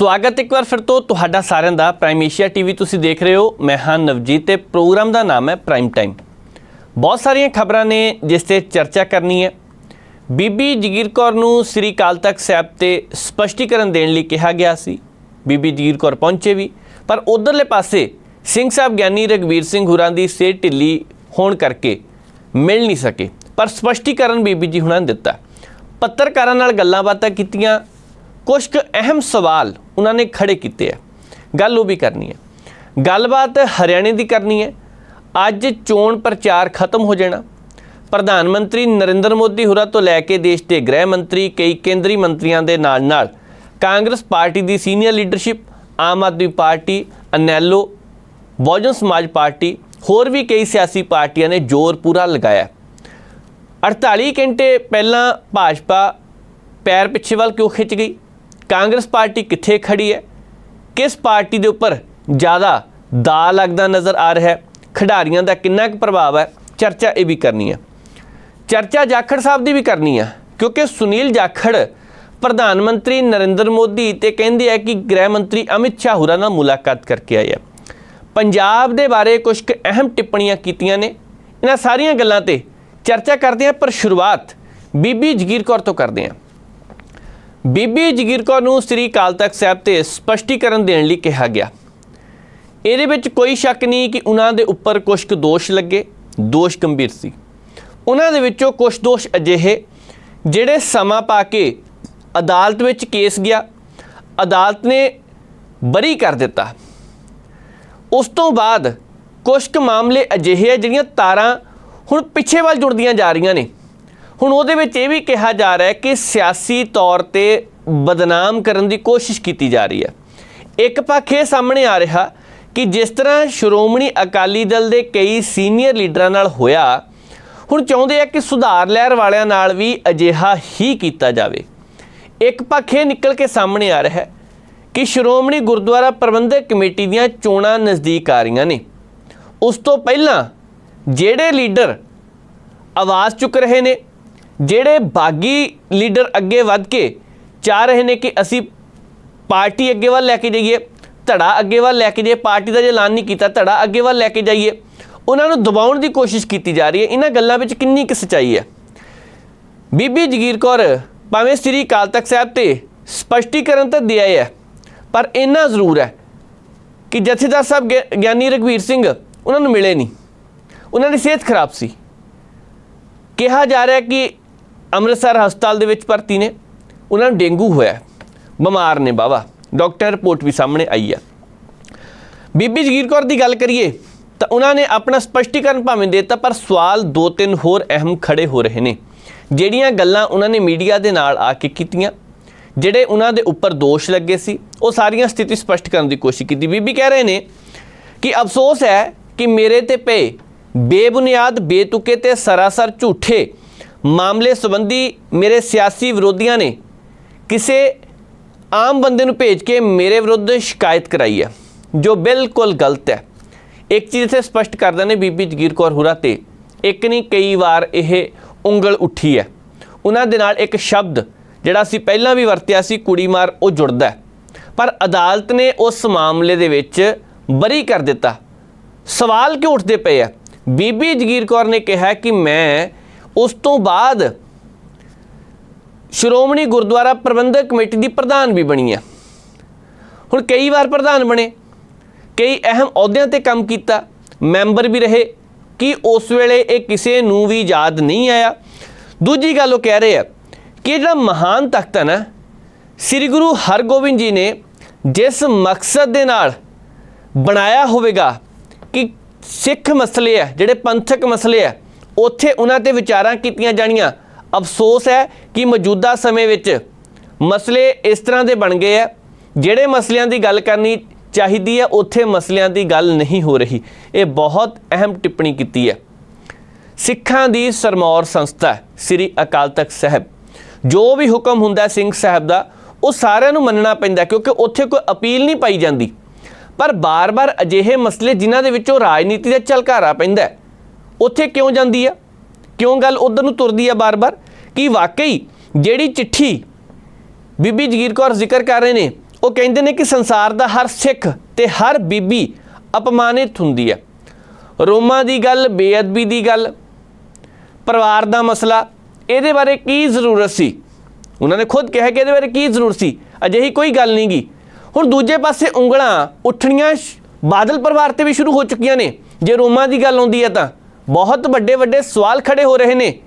ਸਵਾਗਤ ਇੱਕ ਵਾਰ ਫਿਰ ਤੋਂ ਤੁਹਾਡਾ ਸਾਰਿਆਂ ਦਾ ਪ੍ਰਾਈਮ ਏਸ਼ੀਆ ਟੀਵੀ ਤੁਸੀਂ ਦੇਖ ਰਹੇ ਹੋ। ਮੈਂ ਹਾਂ ਨਵਜੀਤ ਤੇ ਪ੍ਰੋਗਰਾਮ ਦਾ ਨਾਮ ਹੈ ਪ੍ਰਾਈਮ ਟਾਈਮ ਬਹੁਤ ਸਾਰੀਆਂ ਖਬਰਾਂ ਨੇ ਜਿਸ ਤੇ ਚਰਚਾ ਕਰਨੀ ਹੈ। ਬੀਬੀ ਜਗੀਰ ਕੌਰ ਨੂੰ ਸ੍ਰੀ ਅਕਾਲ ਤਖਤ ਸਾਹਿਬ ਤੇ ਸਪਸ਼ਟੀਕਰਨ ਦੇਣ ਲਈ ਕਿਹਾ ਗਿਆ ਸੀ। ਬੀਬੀ ਜਗੀਰ ਕੌਰ ਪਹੁੰਚੇ ਵੀ, ਪਰ ਉਧਰਲੇ ਪਾਸੇ ਸਿੰਘ ਸਾਹਿਬ ਗਿਆਨੀ ਰਗਵੀਰ ਸਿੰਘ ਹੁਰਾਂ ਦੀ ਸਿਹਤ ਢਿੱਲੀ ਹੋਣ ਕਰਕੇ ਮਿਲ ਨਹੀਂ ਸਕੇ। ਪਰ ਸਪਸ਼ਟੀਕਰਨ ਬੀਬੀ ਜੀ ਹੁਣਾਂ ਨੇ ਦਿੱਤਾ। ਪੱਤਰਕਾਰਾਂ ਨਾਲ ਗੱਲਾਂ ਬਾਤਾਂ ਕੀਤੀਆਂ ਕੁਝ ਕੁ ਅਹਿਮ ਸਵਾਲ ਉਹਨਾਂ ਨੇ ਖੜੇ ਕੀਤੇ ਆ। ਗੱਲ ਉਹ ਵੀ ਕਰਨੀ ਹੈ। ਗੱਲਬਾਤ ਹਰਿਆਣੇ ਦੀ ਕਰਨੀ ਹੈ। ਅੱਜ ਚੋਣ ਪ੍ਰਚਾਰ ਖਤਮ ਹੋ ਜਾਣਾ। ਪ੍ਰਧਾਨ ਮੰਤਰੀ ਨਰਿੰਦਰ ਮੋਦੀ ਹੁਰਾਂ ਤੋਂ ਲੈ ਕੇ ਦੇਸ਼ ਦੇ ਗ੍ਰਹਿ ਮੰਤਰੀ, ਕਈ ਕੇਂਦਰੀ ਮੰਤਰੀਆਂ ਦੇ ਨਾਲ ਨਾਲ ਕਾਂਗਰਸ ਪਾਰਟੀ ਦੀ senior leadership, Aam Aadmi party, INLD, Bahujan Samaj party, ਹੋਰ ਵੀ ਕਈ ਸਿਆਸੀ ਪਾਰਟੀਆਂ ਨੇ ਜ਼ੋਰ ਪੂਰਾ ਲਗਾਇਆ। 48 ਘੰਟੇ ਪਹਿਲਾਂ ਭਾਜਪਾ ਪੈਰ ਪਿੱਛੇ ਵੱਲ ਕਿਉਂ ਖਿੱਚ ਗਈ? ਕਾਂਗਰਸ ਪਾਰਟੀ ਕਿੱਥੇ ਖੜੀ ਹੈ? ਕਿਸ ਪਾਰਟੀ ਦੇ ਉੱਪਰ ਜ਼ਿਆਦਾ ਦਾ ਲੱਗਦਾ ਨਜ਼ਰ ਆ ਰਿਹਾ ਹੈ? ਖਿਡਾਰੀਆਂ ਦਾ ਕਿੰਨਾ ਕੁ ਪ੍ਰਭਾਵ ਹੈ? ਚਰਚਾ ਇਹ ਵੀ ਕਰਨੀ ਹੈ। ਚਰਚਾ ਜਾਖੜ ਸਾਹਿਬ ਦੀ ਵੀ ਕਰਨੀ ਹੈ, ਕਿਉਂਕਿ ਸੁਨੀਲ ਜਾਖੜ ਪ੍ਰਧਾਨ ਮੰਤਰੀ ਨਰਿੰਦਰ ਮੋਦੀ ਤੇ ਕਹਿੰਦੇ ਆ ਕਿ ਗ੍ਰਹਿ ਮੰਤਰੀ ਅਮਿਤ ਸ਼ਾਹ ਹੁਰਾਂ ਨਾਲ ਮੁਲਾਕਾਤ ਕਰਕੇ ਆਏ ਆ। ਪੰਜਾਬ ਦੇ ਬਾਰੇ ਕੁਝ ਕੁ ਅਹਿਮ ਟਿੱਪਣੀਆਂ ਕੀਤੀਆਂ ਨੇ। ਇਹਨਾਂ ਸਾਰੀਆਂ ਗੱਲਾਂ ਤੇ ਚਰਚਾ ਕਰਦੇ ਹਾਂ ਪਰ ਸ਼ੁਰੂਆਤ ਬੀਬੀ ਜਗੀਰ ਕੌਰ ਤੋਂ ਕਰਦੇ ਹਾਂ ਬੀਬੀ ਜਗੀਰ ਕੌਰ ਨੂੰ ਸ੍ਰੀ ਅਕਾਲ ਤਖਤ ਸਾਹਿਬ ਤੇ ਸਪਸ਼ਟੀਕਰਨ ਦੇਣ ਲਈ ਕਿਹਾ ਗਿਆ। ਇਹਦੇ ਵਿੱਚ ਕੋਈ ਸ਼ੱਕ ਨਹੀਂ ਕਿ ਉਹਨਾਂ ਦੇ ਉੱਪਰ ਕੁਝ ਕੁ ਦੋਸ਼ ਲੱਗੇ, ਦੋਸ਼ ਗੰਭੀਰ ਸੀ। ਉਹਨਾਂ ਦੇ ਵਿੱਚੋਂ ਕੁਝ ਦੋਸ਼ ਅਜਿਹੇ, ਜਿਹੜੇ ਸਮਾਂ ਪਾ ਕੇ ਅਦਾਲਤ ਵਿੱਚ ਕੇਸ ਗਿਆ, ਅਦਾਲਤ ਨੇ ਬਰੀ ਕਰ ਦਿੱਤਾ। ਉਸ ਤੋਂ ਬਾਅਦ ਕੁਝ ਕੁ ਮਾਮਲੇ ਅਜਿਹੇ ਆ ਜਿਹੜੀਆਂ ਤਾਰਾਂ ਹੁਣ ਪਿੱਛੇ ਵੱਲ ਜੁੜਦੀਆਂ ਜਾ ਰਹੀਆਂ ਨੇ। ਹੁਣ ਉਹਦੇ ਵਿੱਚ ਇਹ ਵੀ ਕਿਹਾ ਜਾ ਰਿਹਾ ਹੈ ਕਿ ਸਿਆਸੀ ਤੌਰ ਤੇ ਬਦਨਾਮ ਕਰਨ ਦੀ ਕੋਸ਼ਿਸ਼ ਕੀਤੀ ਜਾ ਰਹੀ ਹੈ। ਇੱਕ ਪੱਖ ਇਹ ਸਾਹਮਣੇ ਆ ਰਿਹਾ ਕਿ ਜਿਸ ਤਰ੍ਹਾਂ ਸ਼੍ਰੋਮਣੀ ਅਕਾਲੀ ਦਲ ਦੇ ਕਈ ਸੀਨੀਅਰ ਲੀਡਰਾਂ ਨਾਲ ਹੋਇਆ, ਹੁਣ ਚਾਹੁੰਦੇ ਆ ਕਿ ਸੁਧਾਰ ਲਹਿਰ ਵਾਲਿਆਂ ਨਾਲ ਵੀ ਅਜਿਹਾ ਹੀ ਕੀਤਾ ਜਾਵੇ। ਇੱਕ ਪੱਖ ਇਹ ਨਿਕਲ ਕੇ ਸਾਹਮਣੇ ਆ ਰਿਹਾ ਹੈ ਕਿ ਸ਼੍ਰੋਮਣੀ ਗੁਰਦੁਆਰਾ ਪ੍ਰਬੰਧਕ ਕਮੇਟੀ ਦੀਆਂ ਚੋਣਾਂ ਨਜ਼ਦੀਕ ਆ ਰਹੀਆਂ ਨੇ। ਉਸ ਤੋਂ ਪਹਿਲਾਂ ਜਿਹੜੇ ਲੀਡਰ ਆਵਾਜ਼ ਚੁੱਕ ਰਹੇ ਨੇ ਜਿਹੜੇ ਬਾਗੀ ਲੀਡਰ ਅੱਗੇ ਵੱਧ ਕੇ ਚਾਹ ਰਹੇ ਨੇ ਕਿ ਅਸੀਂ ਪਾਰਟੀ ਅੱਗੇ ਵੱਲ ਲੈ ਕੇ ਜਾਈਏ, ਧੜਾ ਅੱਗੇ ਵੱਲ ਲੈ ਕੇ ਜਾਈਏ, ਪਾਰਟੀ ਦਾ ਜੇ ਐਲਾਨ ਨਹੀਂ ਕੀਤਾ, ਧੜਾ ਅੱਗੇ ਵੱਲ ਲੈ ਕੇ ਜਾਈਏ, ਉਹਨਾਂ ਨੂੰ ਦਬਾਉਣ ਦੀ ਕੋਸ਼ਿਸ਼ ਕੀਤੀ ਜਾ ਰਹੀ ਹੈ। ਇਹਨਾਂ ਗੱਲਾਂ ਵਿੱਚ ਕਿੰਨੀ ਕੁ ਸੱਚਾਈ ਹੈ? ਬੀਬੀ ਜਗੀਰ ਕੌਰ ਭਾਵੇਂ ਸ੍ਰੀ ਅਕਾਲ ਤਖਤ ਸਾਹਿਬ ਤੇ ਸਪਸ਼ਟੀਕਰਨ ਤਾਂ ਦਿਆ ਹੈ, ਪਰ ਇੰਨਾ ਜ਼ਰੂਰ ਹੈ ਕਿ ਜਥੇਦਾਰ ਸਾਹਿਬ ਗਿ- ਗਿਆਨੀ ਰਘਵੀਰ ਸਿੰਘ ਉਹਨਾਂ ਨੂੰ ਮਿਲੇ ਨਹੀਂ। ਉਹਨਾਂ ਦੀ ਸਿਹਤ ਖਰਾਬ ਸੀ। ਕਿਹਾ ਜਾ ਰਿਹਾ ਕਿ ਅੰਮ੍ਰਿਤਸਰ ਹਸਪਤਾਲ ਦੇ ਵਿੱਚ ਭਰਤੀ ਨੇ। ਉਹਨਾਂ ਨੂੰ ਡੇਂਗੂ ਹੋਇਆ ਬਿਮਾਰ ਨੇ ਬਾਵਾ। ਡਾਕਟਰ ਰਿਪੋਰਟ ਵੀ ਸਾਹਮਣੇ ਆਈ ਆ ਬੀਬੀ ਜਗੀਰ ਕੌਰ ਦੀ ਗੱਲ ਕਰੀਏ ਤਾਂ ਉਹਨਾਂ ਨੇ ਆਪਣਾ ਸਪਸ਼ਟੀਕਰਨ ਭਾਵੇਂ ਦੇ ਦਿੱਤਾ, ਪਰ ਸਵਾਲ ਦੋ ਤਿੰਨ ਹੋਰ ਅਹਿਮ ਖੜੇ ਹੋ ਰਹੇ ਨੇ। ਜਿਹੜੀਆਂ ਗੱਲਾਂ ਉਹਨਾਂ ਨੇ ਮੀਡੀਆ ਦੇ ਨਾਲ ਆ ਕੇ ਕੀਤੀਆਂ, ਜਿਹੜੇ ਉਹਨਾਂ ਦੇ ਉੱਪਰ ਦੋਸ਼ ਲੱਗੇ ਸੀ, ਉਹ ਸਾਰੀਆਂ ਸਥਿਤੀ ਸਪਸ਼ਟ ਕਰਨ ਦੀ ਕੋਸ਼ਿਸ਼ ਕੀਤੀ। ਬੀਬੀ ਕਹਿ ਰਹੇ ਨੇ ਕਿ ਅਫਸੋਸ ਹੈ ਕਿ ਮੇਰੇ ਤੇ ਪਏ ਬੇਬੁਨਿਆਦ, ਬੇਤੁਕੇ ਤੇ ਸਰਾਸਰ ਝੂਠੇ ਮਾਮਲੇ ਸੰਬੰਧੀ ਮੇਰੇ ਸਿਆਸੀ ਵਿਰੋਧੀਆਂ ਨੇ ਕਿਸੇ ਆਮ ਬੰਦੇ ਨੂੰ ਭੇਜ ਕੇ ਮੇਰੇ ਵਿਰੁੱਧ ਸ਼ਿਕਾਇਤ ਕਰਾਈ ਹੈ, ਜੋ ਬਿਲਕੁਲ ਗਲਤ ਹੈ। ਇੱਕ ਚੀਜ਼ ਇੱਥੇ ਸਪਸ਼ਟ ਕਰਦਾ ਨੇ ਬੀਬੀ ਜਗੀਰ ਕੌਰ ਹੁਰਾ ਤੇ, ਇੱਕ ਨਹੀਂ, ਕਈ ਵਾਰ ਇਹ ਉਂਗਲ ਉੱਠੀ ਹੈ। ਉਹਨਾਂ ਦੇ ਨਾਲ ਇੱਕ ਸ਼ਬਦ ਜਿਹੜਾ ਅਸੀਂ ਪਹਿਲਾਂ ਵੀ ਵਰਤਿਆ ਸੀ, ਕੁੜੀ ਮਾਰ ਉਹ ਜੁੜਦਾ ਪਰ ਅਦਾਲਤ ਨੇ ਉਸ ਮਾਮਲੇ ਦੇ ਵਿੱਚ ਬਰੀ ਕਰ ਦਿੱਤਾ। ਸਵਾਲ ਕਿਉਂ ਉੱਠਦੇ ਪਏ ਆ? ਬੀਬੀ ਜਗੀਰ ਕੌਰ ਨੇ ਕਿਹਾ ਕਿ ਮੈਂ ਉਸ ਤੋਂ ਬਾਅਦ ਸ਼੍ਰੋਮਣੀ ਗੁਰਦੁਆਰਾ ਪ੍ਰਬੰਧਕ ਕਮੇਟੀ ਦੀ ਪ੍ਰਧਾਨ ਵੀ ਬਣੀ ਹੈ। ਹੁਣ ਕਈ ਵਾਰ ਪ੍ਰਧਾਨ ਬਣੇ, ਕਈ ਅਹਿਮ ਅਹੁਦਿਆਂ ਤੇ ਕੰਮ ਕੀਤਾ, ਮੈਂਬਰ ਵੀ ਰਹੇ, ਕਿ ਉਸ ਵੇਲੇ ਇਹ ਕਿਸੇ ਨੂੰ ਵੀ ਯਾਦ ਨਹੀਂ ਆਇਆ? ਦੂਜੀ ਗੱਲ ਉਹ ਕਹਿ ਰਹੇ ਆ ਕਿ ਜਿਹੜਾ ਮਹਾਨ ਤਖਤ ਹੈ ਨਾ, ਸ੍ਰੀ ਗੁਰੂ ਹਰਗੋਬਿੰਦ ਜੀ ਨੇ ਜਿਸ ਮਕਸਦ ਦੇ ਨਾਲ ਬਣਾਇਆ ਹੋਵੇਗਾ ਕਿ ਸਿੱਖ ਮਸਲੇ ਆ, ਜਿਹੜੇ ਪੰਥਕ ਮਸਲੇ ਆ ਉੱਥੇ ਉਹਨਾਂ ਤੇ ਵਿਚਾਰਾਂ ਕੀਤੀਆਂ ਜਾਣੀਆਂ। ਅਫਸੋਸ ਹੈ ਕਿ ਮੌਜੂਦਾ ਸਮੇਂ ਵਿੱਚ ਮਸਲੇ ਇਸ ਤਰ੍ਹਾਂ ਦੇ ਬਣ ਗਏ ਆ ਜਿਹੜੇ ਮਸਲਿਆਂ ਦੀ ਗੱਲ ਕਰਨੀ ਚਾਹੀਦੀ ਹੈ ਉੱਥੇ ਮਸਲਿਆਂ ਦੀ ਗੱਲ ਨਹੀਂ ਹੋ ਰਹੀ। ਇਹ ਬਹੁਤ ਅਹਿਮ ਟਿੱਪਣੀ ਕੀਤੀ ਹੈ। ਸਿੱਖਾਂ ਦੀ ਸਰਮੌਰ ਸੰਸਥਾ ਸ੍ਰੀ ਅਕਾਲ ਤਖਤ ਸਾਹਿਬ। ਜੋ ਵੀ ਹੁਕਮ ਹੁੰਦਾ ਸਿੰਘ ਸਾਹਿਬ ਦਾ ਉਹ ਸਾਰਿਆਂ ਨੂੰ ਮੰਨਣਾ ਪੈਂਦਾ ਕਿਉਂਕਿ ਉੱਥੇ ਕੋਈ ਅਪੀਲ ਨਹੀਂ ਪਾਈ ਜਾਂਦੀ। ਪਰ ਬਾਰ-ਬਾਰ ਅਜਿਹੇ ਮਸਲੇ ਜਿਨ੍ਹਾਂ ਦੇ ਵਿੱਚੋਂ ਰਾਜਨੀਤੀ ਦਾ ਝਲਕਾਰਾ ਪੈਂਦਾ ਹੈ, ਉੱਥੇ ਕਿਉਂ ਜਾਂਦੀ ਆ? ਕਿਉਂ ਗੱਲ ਉਧਰ ਨੂੰ ਤੁਰਦੀ ਆ ਬਾਰ-ਬਾਰ? ਕਿ ਵਾਕਈ ਜਿਹੜੀ ਚਿੱਠੀ ਬੀਬੀ ਜਗੀਰ ਕੌਰ ਜ਼ਿਕਰ ਕਰ ਰਹੇ ਨੇ, ਉਹ ਕਹਿੰਦੇ ਨੇ ਕਿ ਸੰਸਾਰ ਦਾ ਹਰ ਸਿੱਖ ਤੇ ਹਰ ਬੀਬੀ ਅਪਮਾਨਿਤ ਹੁੰਦੀ ਹੈ ਰੋਮਾਂ ਦੀ ਗੱਲ, ਬੇਅਦਬੀ ਦੀ ਗੱਲ, ਪਰਿਵਾਰ ਦਾ ਮਸਲਾ, ਇਹਦੇ ਬਾਰੇ ਕੀ ਜ਼ਰੂਰਤ ਸੀ? ਉਹਨਾਂ ਨੇ ਖੁਦ ਕਿਹਾ ਕਿ ਇਹਦੇ ਬਾਰੇ ਕੀ ਜ਼ਰੂਰਤ ਸੀ? ਅਜਿਹੀ ਕੋਈ ਗੱਲ ਨਹੀਂ ਗੀ ਹੁਣ ਦੂਜੇ ਪਾਸੇ ਉਂਗਲਾਂ ਉੱਠਣੀਆਂ ਸ਼- ਬਾਦਲ ਪਰਿਵਾਰ ਤੇ ਵੀ ਸ਼ੁਰੂ ਹੋ ਚੁੱਕੀਆਂ ਨੇ। ਜੇ ਰੋਮਾਂ ਦੀ ਗੱਲ ਆਉਂਦੀ ਹੈ ਤਾਂ। ਬਹੁਤ ਵੱਡੇ ਵੱਡੇ ਸਵਾਲ ਖੜੇ ਹੋ ਰਹੇ ਨੇ।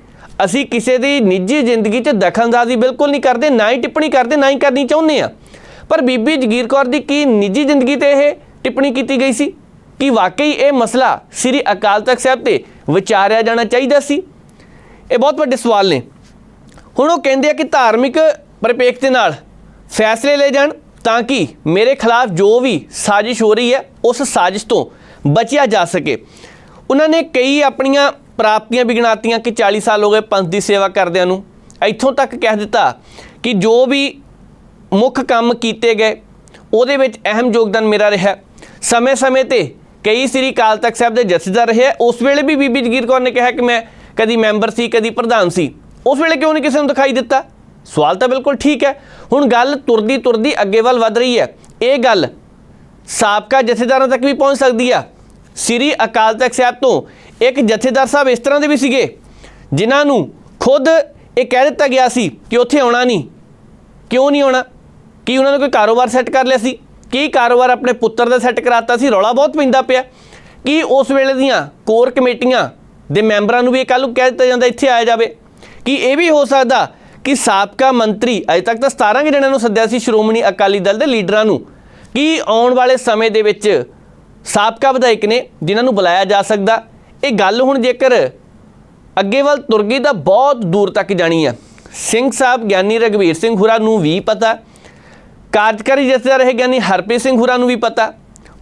ਅਸੀਂ ਕਿਸੇ ਦੀ ਨਿੱਜੀ ਜ਼ਿੰਦਗੀ 'ਚ ਦਖਲਅੰਦਾਜ਼ੀ ਬਿਲਕੁਲ ਨਹੀਂ ਕਰਦੇ, ਨਾ ਹੀ ਟਿੱਪਣੀ ਕਰਦੇ, ਨਾ ਹੀ ਕਰਨੀ ਚਾਹੁੰਦੇ ਆ ਪਰ ਬੀਬੀ ਜਗੀਰ ਕੌਰ ਦੀ ਕੀ ਨਿੱਜੀ ਜ਼ਿੰਦਗੀ ਤੇ ਇਹ ਟਿੱਪਣੀ ਕੀਤੀ ਗਈ ਸੀ? ਕਿ ਵਾਕਈ ਇਹ ਮਸਲਾ ਸ੍ਰੀ ਅਕਾਲ ਤਖਤ ਸਾਹਿਬ ਤੇ ਵਿਚਾਰਿਆ ਜਾਣਾ ਚਾਹੀਦਾ ਸੀ? ਇਹ ਬਹੁਤ ਵੱਡੇ ਸਵਾਲ ਨੇ। ਹੁਣ ਉਹ ਕਹਿੰਦੇ ਆ ਕਿ ਧਾਰਮਿਕ ਪਰਿਪੇਖ ਦੇ ਨਾਲ ਫੈਸਲੇ ਲਏ ਜਾਣ ਤਾਂ ਕਿ ਮੇਰੇ ਖਿਲਾਫ ਜੋ ਵੀ ਸਾਜ਼ਿਸ਼ ਹੋ ਰਹੀ ਹੈ, ਉਸ ਸਾਜ਼ਿਸ਼ ਤੋਂ ਬਚਿਆ ਜਾ ਸਕੇ। ਉਹਨਾਂ ਨੇ ਕਈ ਆਪਣੀਆਂ ਪ੍ਰਾਪਤੀਆਂ ਵੀ ਗਿਣਾਤੀਆਂ ਕਿ 40 ਸਾਲ ਹੋ ਗਏ ਪੰਥ ਦੀ ਸੇਵਾ ਕਰਦਿਆਂ ਨੂੰ। ਇੱਥੋਂ ਤੱਕ ਕਹਿ ਦਿੱਤਾ ਕਿ ਜੋ ਵੀ ਮੁੱਖ ਕੰਮ ਕੀਤੇ ਗਏ, ਉਹਦੇ ਵਿੱਚ ਅਹਿਮ ਯੋਗਦਾਨ ਮੇਰਾ ਰਿਹਾ। ਸਮੇਂ-ਸਮੇਂ ਤੇ ਕਈ ਸ੍ਰੀ ਅਕਾਲ ਤਖਤ ਸਾਹਿਬ ਦੇ ਜਥੇਦਾਰ ਰਹੇ। ਉਸ ਵੇਲੇ ਵੀ ਬੀਬੀ ਜਗੀਰ ਕੌਰ ਨੇ ਕਿਹਾ ਕਿ ਮੈਂ ਕਦੀ ਮੈਂਬਰ ਸੀ, ਕਦੀ ਪ੍ਰਧਾਨ ਸੀ। ਉਸ ਵੇਲੇ ਕਿਉਂ ਨਹੀਂ ਕਿਸੇ ਨੂੰ ਦਿਖਾਈ ਦਿੱਤਾ? ਸਵਾਲ ਤਾਂ ਬਿਲਕੁਲ ਠੀਕ ਹੈ। ਹੁਣ ਗੱਲ ਤੁਰਦੀ ਤੁਰਦੀ ਅੱਗੇ ਵੱਲ ਵੱਧ ਰਹੀ ਹੈ। ਇਹ ਗੱਲ ਸਾਬਕਾ ਜਥੇਦਾਰਾਂ ਤੱਕ ਵੀ ਪਹੁੰਚ ਸਕਦੀ ਆ। ਸ੍ਰੀ ਅਕਾਲ ਤਖਤ ਸਾਹਿਬ ਤੋਂ ਇੱਕ ਜਥੇਦਾਰ ਸਾਹਿਬ ਇਸ ਤਰ੍ਹਾਂ ਦੇ ਵੀ ਸੀਗੇ, ਜਿਨ੍ਹਾਂ ਨੂੰ ਖੁਦ ਇਹ ਕਹਿ ਦਿੱਤਾ ਗਿਆ ਸੀ ਕਿ ਉੱਥੇ ਆਉਣਾ ਨਹੀਂ। ਕਿਉਂ ਨਹੀਂ ਆਉਣਾ? ਕੀ ਉਹਨਾਂ ਨੇ ਕੋਈ ਕਾਰੋਬਾਰ ਸੈੱਟ ਕਰ ਲਿਆ ਸੀ? ਕੀ ਕਾਰੋਬਾਰ ਆਪਣੇ ਪੁੱਤਰ ਦਾ ਸੈੱਟ ਕਰਾਤਾ ਸੀ? ਰੌਲਾ ਬਹੁਤ ਪੈਂਦਾ ਪਿਆ। ਕੀ ਉਸ ਵੇਲੇ ਦੀਆਂ ਕੋਰ ਕਮੇਟੀਆਂ ਦੇ ਮੈਂਬਰਾਂ ਨੂੰ ਵੀ ਇਹ ਕੱਲ੍ਹ ਨੂੰ ਕਹਿ ਦਿੱਤਾ ਜਾਂਦਾ ਇੱਥੇ ਆਇਆ ਜਾਵੇ? ਕੀ ਇਹ ਵੀ ਹੋ ਸਕਦਾ ਕਿ ਸਾਬਕਾ ਮੰਤਰੀ ਅਜੇ ਤੱਕ ਤਾਂ 17 ਜਣਿਆਂ ਨੂੰ ਸੱਦਿਆ ਸੀ, ਸ਼੍ਰੋਮਣੀ ਅਕਾਲੀ ਦਲ ਦੇ ਲੀਡਰਾਂ ਨੂੰ? ਕੀ ਆਉਣ ਵਾਲੇ ਸਮੇਂ ਦੇ ਵਿੱਚ ਸਾਬਕਾ ਵਿਧਾਇਕ ਨੇ ਜਿਨ੍ਹਾਂ ਨੂੰ ਬੁਲਾਇਆ ਜਾ ਸਕਦਾ। ਇਹ ਗੱਲ ਹੁਣ ਜੇਕਰ ਅੱਗੇ ਵੱਲ ਤੁਰ ਗਈ ਤਾਂ ਬਹੁਤ ਦੂਰ ਤੱਕ ਜਾਣੀ ਆ। ਸਿੰਘ ਸਾਹਿਬ ਗਿਆਨੀ ਰਗਵੀਰ ਸਿੰਘ ਹੁਰਾ ਨੂੰ ਵੀ ਪਤਾ। ਕਾਰਜਕਾਰੀ ਜਥੇਦਾਰ ਰਹੇ ਗਿਆਨੀ ਹਰਪ੍ਰੀਤ ਸਿੰਘ ਹੁਰਾ ਨੂੰ ਵੀ ਪਤਾ।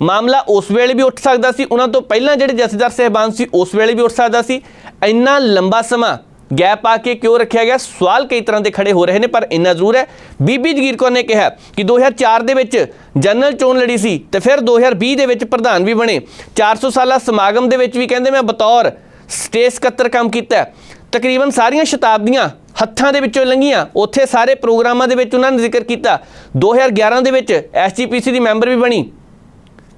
ਮਾਮਲਾ ਉਸ ਵੇਲੇ ਵੀ ਉੱਠ ਸਕਦਾ ਸੀ। ਉਹਨਾਂ ਤੋਂ ਪਹਿਲਾਂ ਜਿਹੜੇ ਜਥੇਦਾਰ ਸਹਿਬਾਨ ਸੀ, ਉਸ ਵੇਲੇ ਵੀ ਉੱਠ ਸਕਦਾ ਸੀ। ਇੰਨਾ ਲੰਬਾ ਸਮਾਂ ਗੈਪ ਆ ਕੇ ਕਿਉਂ ਰੱਖਿਆ ਗਿਆ? ਸਵਾਲ ਕਈ ਤਰ੍ਹਾਂ ਦੇ ਖੜੇ ਹੋ ਰਹੇ ਨੇ, ਪਰ ਇੰਨਾ ਜ਼ਰੂਰ ਹੈ। ਬੀਬੀ ਜਗੀਰ ਕੌਰ ਨੇ ਕਿਹਾ ਕਿ 2004 ਦੇ ਵਿੱਚ ਜਨਰਲ ਚੋਣ ਲੜੀ ਸੀ ਤੇ ਫਿਰ 2020 ਦੇ ਵਿੱਚ ਪ੍ਰਧਾਨ ਵੀ ਬਣੇ। 400 ਸਾਲਾ ਸਮਾਗਮ ਦੇ ਵਿੱਚ ਵੀ ਕਹਿੰਦੇ ਮੈਂ ਬਤੌਰ ਸਟੇਜ ਸਕੱਤਰ ਕੰਮ ਕੀਤਾ ਤਕਰੀਬਨ ਸਾਰੀਆਂ ਸ਼ਤਾਬਦੀਆਂ ਹੱਥਾਂ ਦੇ ਵਿੱਚੋਂ ਲੰਘੀਆਂ। ਉੱਥੇ ਸਾਰੇ ਪ੍ਰੋਗਰਾਮਾਂ ਦੇ ਵਿੱਚ ਉਹਨਾਂ ਨੇ ਜ਼ਿਕਰ ਕੀਤਾ। 2011 ਦੇ ਵਿੱਚ ਐਸਜੀਪੀਸੀ ਦੀ ਮੈਂਬਰ ਵੀ ਬਣੀ।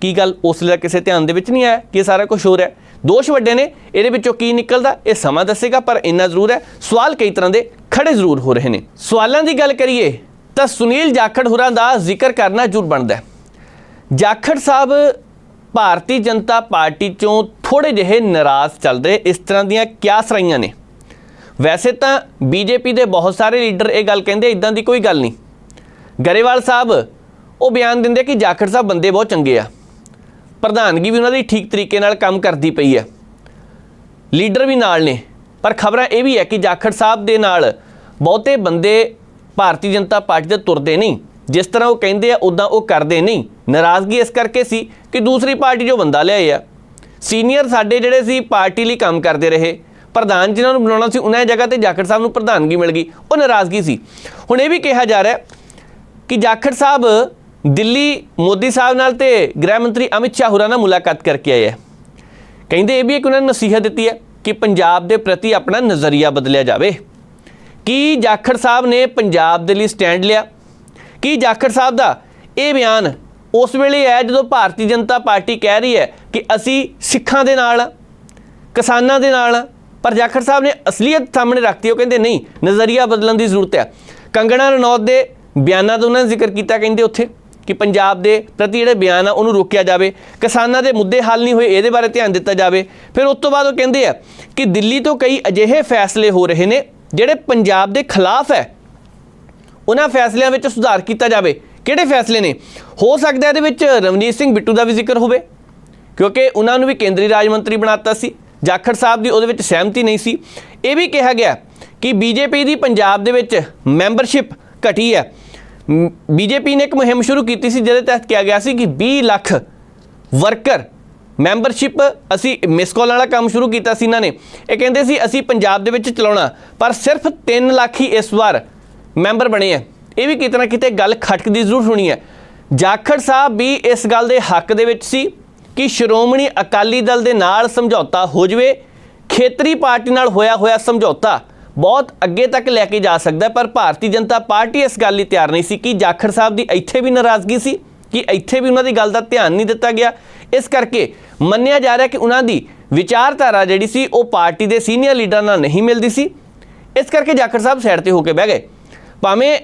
ਕੀ ਗੱਲ ਉਸ ਵੇਲੇ ਕਿਸੇ ਧਿਆਨ ਦੇ ਵਿੱਚ ਨਹੀਂ ਆਇਆ ਕਿ ਸਾਰਾ ਕੁਝ ਹੋ ਰਿਹਾ ਹੈ? ਦੋਸ਼ ਵੱਡੇ ਨੇ। ਇਹਦੇ ਵਿੱਚੋਂ ਕੀ ਨਿਕਲਦਾ, ਇਹ ਸਮਾਂ ਦੱਸੇਗਾ, ਪਰ ਇੰਨਾ ਜ਼ਰੂਰ ਹੈ, ਸਵਾਲ ਕਈ ਤਰ੍ਹਾਂ ਦੇ ਖੜੇ ਜ਼ਰੂਰ ਹੋ ਰਹੇ ਨੇ। ਸਵਾਲਾਂ ਦੀ ਗੱਲ ਕਰੀਏ, ਤਾਂ ਸੁਨੀਲ ਜਾਖੜ ਹੁਰਾਂ ਦਾ ਜ਼ਿਕਰ ਕਰਨਾ ਜ਼ਰੂਰ ਬਣਦਾ ਹੈ। ਜਾਖੜ ਸਾਹਿਬ, ਭਾਰਤੀ ਜਨਤਾ ਪਾਰਟੀ ਚੋਂ ਥੋੜੇ ਜਿਹੇ ਨਾਰਾਜ਼ ਚੱਲ ਰਹੇ, ਇਸ ਤਰ੍ਹਾਂ ਦੀਆਂ ਕਿਆ ਸਰਾਈਆਂ ਨੇ। ਵੈਸੇ ਤਾਂ ਬੀਜੇਪੀ ਦੇ ਬਹੁਤ ਸਾਰੇ ਲੀਡਰ ਇਹ ਗੱਲ ਕਹਿੰਦੇ ਇਦਾਂ ਦੀ ਕੋਈ ਗੱਲ ਨਹੀਂ। ਗਰੇਵਾਲ ਸਾਹਿਬ, ਉਹ ਬਿਆਨ ਦਿੰਦੇ ਕਿ ਜਾਖੜ ਸਾਹਿਬ ਬੰਦੇ ਬਹੁਤ ਚੰਗੇ ਆ। ਪ੍ਰਧਾਨਗੀ ਵੀ ਉਹਨਾਂ ਦੀ ਠੀਕ ਤਰੀਕੇ ਨਾਲ ਕੰਮ ਕਰਦੀ ਪਈ ਹੈ। ਲੀਡਰ ਵੀ ਨਾਲ ਨੇ। ਪਰ ਖਬਰਾਂ ਇਹ ਵੀ ਹੈ ਕਿ ਜਾਖੜ ਸਾਹਿਬ ਦੇ ਨਾਲ ਬਹੁਤੇ ਬੰਦੇ ਭਾਰਤੀ ਜਨਤਾ ਪਾਰਟੀ ਦੇ ਤੁਰਦੇ ਨਹੀਂ। ਜਿਸ ਤਰ੍ਹਾਂ ਉਹ ਕਹਿੰਦੇ ਆ ਉਦਾਂ ਉਹ ਕਰਦੇ ਨਹੀਂ। ਨਾਰਾਜ਼ਗੀ ਇਸ ਕਰਕੇ ਸੀ ਕਿ ਦੂਸਰੀ ਪਾਰਟੀ ਜੋ ਬੰਦਾ ਲਿਆਏ ਆ, ਸੀਨੀਅਰ ਸਾਡੇ ਜਿਹੜੇ ਸੀ ਪਾਰਟੀ ਲਈ ਕੰਮ ਕਰਦੇ ਰਹੇ। ਪ੍ਰਧਾਨ ਜਿਨ੍ਹਾਂ ਨੂੰ ਬਣਾਉਣਾ ਸੀ, ਉਹਨਾਂ ਦੀ ਜਗ੍ਹਾ ਤੇ ਜਾਖੜ ਸਾਹਿਬ ਨੂੰ ਪ੍ਰਧਾਨਗੀ ਮਿਲ ਗਈ। ਉਹ ਨਾਰਾਜ਼ਗੀ ਸੀ। ਹੁਣ ਇਹ ਵੀ ਕਿਹਾ ਜਾ ਰਿਹਾ ਕਿ ਜਾਖੜ ਸਾਹਿਬ ਦਿੱਲੀ ਮੋਦੀ ਸਾਹਿਬ ਨਾਲ ਤੇ ਗ੍ਰਹਿ ਮੰਤਰੀ ਅਮਿਤ ਸ਼ਾਹ ਹੋਰਾਂ ਨਾਲ ਮੁਲਾਕਾਤ ਕਰਕੇ ਆਏ ਹੈ ਕਹਿੰਦੇ ਇਹ ਵੀ ਇੱਕ ਉਹਨਾਂ ਨੇ ਨਸੀਹਤ ਦਿੱਤੀ ਹੈ ਕਿ ਪੰਜਾਬ ਦੇ ਪ੍ਰਤੀ ਆਪਣਾ ਨਜ਼ਰੀਆ ਬਦਲਿਆ ਜਾਵੇ। ਕੀ ਜਾਖੜ ਸਾਹਿਬ ਨੇ ਪੰਜਾਬ ਦੇ ਲਈ ਸਟੈਂਡ ਲਿਆ? ਕੀ ਜਾਖੜ ਸਾਹਿਬ ਦਾ ਇਹ ਬਿਆਨ ਉਸ ਵੇਲੇ ਹੈ ਜਦੋਂ ਭਾਰਤੀ ਜਨਤਾ ਪਾਰਟੀ ਕਹਿ ਰਹੀ ਹੈ ਕਿ ਅਸੀਂ ਸਿੱਖਾਂ ਦੇ ਨਾਲ ਹਾਂ, ਕਿਸਾਨਾਂ ਦੇ ਨਾਲ ਹਾਂ। ਪਰ ਜਾਖੜ ਸਾਹਿਬ ਨੇ ਅਸਲੀਅਤ ਸਾਹਮਣੇ ਰੱਖਤੀ ਉਹ ਕਹਿੰਦੇ ਨਹੀਂ ਨਜ਼ਰੀਆ ਬਦਲਣ ਦੀ ਜ਼ਰੂਰਤ ਹੈ। ਕੰਗਣਾ ਰਣੌਤ ਦੇ ਬਿਆਨਾਂ ਦਾ ਉਹਨਾਂ ਨੇ ਜ਼ਿਕਰ ਕੀਤਾ ਕਹਿੰਦੇ ਉੱਥੇ। ਕਿ ਪੰਜਾਬ ਦੇ ਪ੍ਰਤੀ ਜਿਹੜੇ ਬਿਆਨ ਆ, ਉਹਨੂੰ ਰੋਕਿਆ ਜਾਵੇ, ਕਿਸਾਨਾਂ ਦੇ ਮੁੱਦੇ ਹੱਲ ਨਹੀਂ ਹੋਏ, ਇਹਦੇ ਬਾਰੇ ਧਿਆਨ ਦਿੱਤਾ ਜਾਵੇ। ਫਿਰ ਉਸ ਤੋਂ ਬਾਅਦ ਉਹ ਕਹਿੰਦੇ ਆ ਕਿ ਦਿੱਲੀ ਤੋਂ ਕਈ ਅਜਿਹੇ ਫੈਸਲੇ ਹੋ ਰਹੇ ਨੇ, ਜਿਹੜੇ ਪੰਜਾਬ ਦੇ ਖਿਲਾਫ ਹੈ। ਉਹਨਾਂ ਫੈਸਲਿਆਂ ਵਿੱਚ ਸੁਧਾਰ ਕੀਤਾ ਜਾਵੇ। ਕਿਹੜੇ ਫੈਸਲੇ ਨੇ? ਹੋ ਸਕਦਾ ਇਹਦੇ ਵਿੱਚ ਰਵਨੀਤ ਸਿੰਘ ਬਿੱਟੂ ਦਾ ਵੀ ਜ਼ਿਕਰ ਹੋਵੇ, ਕਿਉਂਕਿ ਉਹਨਾਂ ਨੂੰ ਵੀ ਕੇਂਦਰੀ ਰਾਜ ਮੰਤਰੀ ਬਣਾਤਾ ਸੀ। ਜਾਖੜ ਸਾਹਿਬ ਦੀ ਉਹਦੇ ਵਿੱਚ ਸਹਿਮਤੀ ਨਹੀਂ ਸੀ। ਇਹ ਵੀ ਕਿਹਾ ਗਿਆ ਕਿ ਬੀਜੇਪੀ ਦੀ ਪੰਜਾਬ ਦੇ ਵਿੱਚ ਮੈਂਬਰਸ਼ਿਪ ਘਟੀ ਹੈ। ਬੀਜੇਪੀ ਨੇ ਇੱਕ ਮੁਹਿੰਮ ਸ਼ੁਰੂ ਕੀਤੀ ਸੀ, ਜਿਹਦੇ ਤਹਿਤ ਕਿਹਾ ਗਿਆ ਸੀ ਕਿ 20 ਲੱਖ ਵਰਕਰ ਮੈਂਬਰਸ਼ਿਪ ਅਸੀਂ ਮਿਸ ਕਾਲ ਵਾਲਾ ਕੰਮ ਸ਼ੁਰੂ ਕੀਤਾ ਸੀ ਇਹਨਾਂ ਨੇ। ਇਹ ਕਹਿੰਦੇ ਸੀ, ਅਸੀਂ ਪੰਜਾਬ ਦੇ ਵਿੱਚ ਚਲਾਉਣਾ, ਪਰ ਸਿਰਫ 3 ਲੱਖ ਹੀ ਇਸ ਵਾਰ ਮੈਂਬਰ ਬਣੇ ਆ। ਇਹ ਵੀ ਕਿਤੇ ਨਾ ਕਿਤੇ ਗੱਲ ਖਟਕਦੀ ਜ਼ਰੂਰ ਹੋਣੀ ਹੈ। ਜਾਖੜ ਸਾਹਿਬ ਵੀ ਇਸ ਗੱਲ ਦੇ ਹੱਕ ਦੇ ਵਿੱਚ ਸੀ ਕਿ ਸ਼੍ਰੋਮਣੀ ਅਕਾਲੀ ਦਲ ਦੇ ਨਾਲ ਸਮਝੌਤਾ ਹੋ ਜਵੇ, ਖੇਤਰੀ ਪਾਰਟੀ ਨਾਲ ਹੋਇਆ ਹੋਇਆ ਸਮਝੌਤਾ। ਬਹੁਤ ਅੱਗੇ ਤੱਕ ਲੈ ਕੇ ਜਾ ਸਕਦਾ ਪਰ ਭਾਰਤੀ ਜਨਤਾ ਪਾਰਟੀ ਇਸ ਗੱਲ ਲਈ ਤਿਆਰ ਨਹੀਂ ਸੀ ਕਿ ਜਾਖੜ ਸਾਹਿਬ ਦੀ ਇੱਥੇ ਵੀ ਨਾਰਾਜ਼ਗੀ ਸੀ, ਕਿ ਇੱਥੇ ਵੀ ਉਹਨਾਂ ਦੀ ਗੱਲ ਦਾ ਧਿਆਨ ਨਹੀਂ ਦਿੱਤਾ ਗਿਆ। ਇਸ ਕਰਕੇ ਮੰਨਿਆ ਜਾ ਰਿਹਾ ਕਿ ਉਹਨਾਂ ਦੀ ਵਿਚਾਰਧਾਰਾ ਜਿਹੜੀ ਸੀ, ਉਹ ਪਾਰਟੀ ਦੇ ਸੀਨੀਅਰ ਲੀਡਰਾਂ ਨਾਲ ਨਹੀਂ ਮਿਲਦੀ ਸੀ। ਇਸ ਕਰਕੇ ਜਾਖੜ ਸਾਹਿਬ ਸਾਈਡ ਤੇ ਹੋ ਕੇ ਬਹਿ ਗਏ। ਭਾਵੇਂ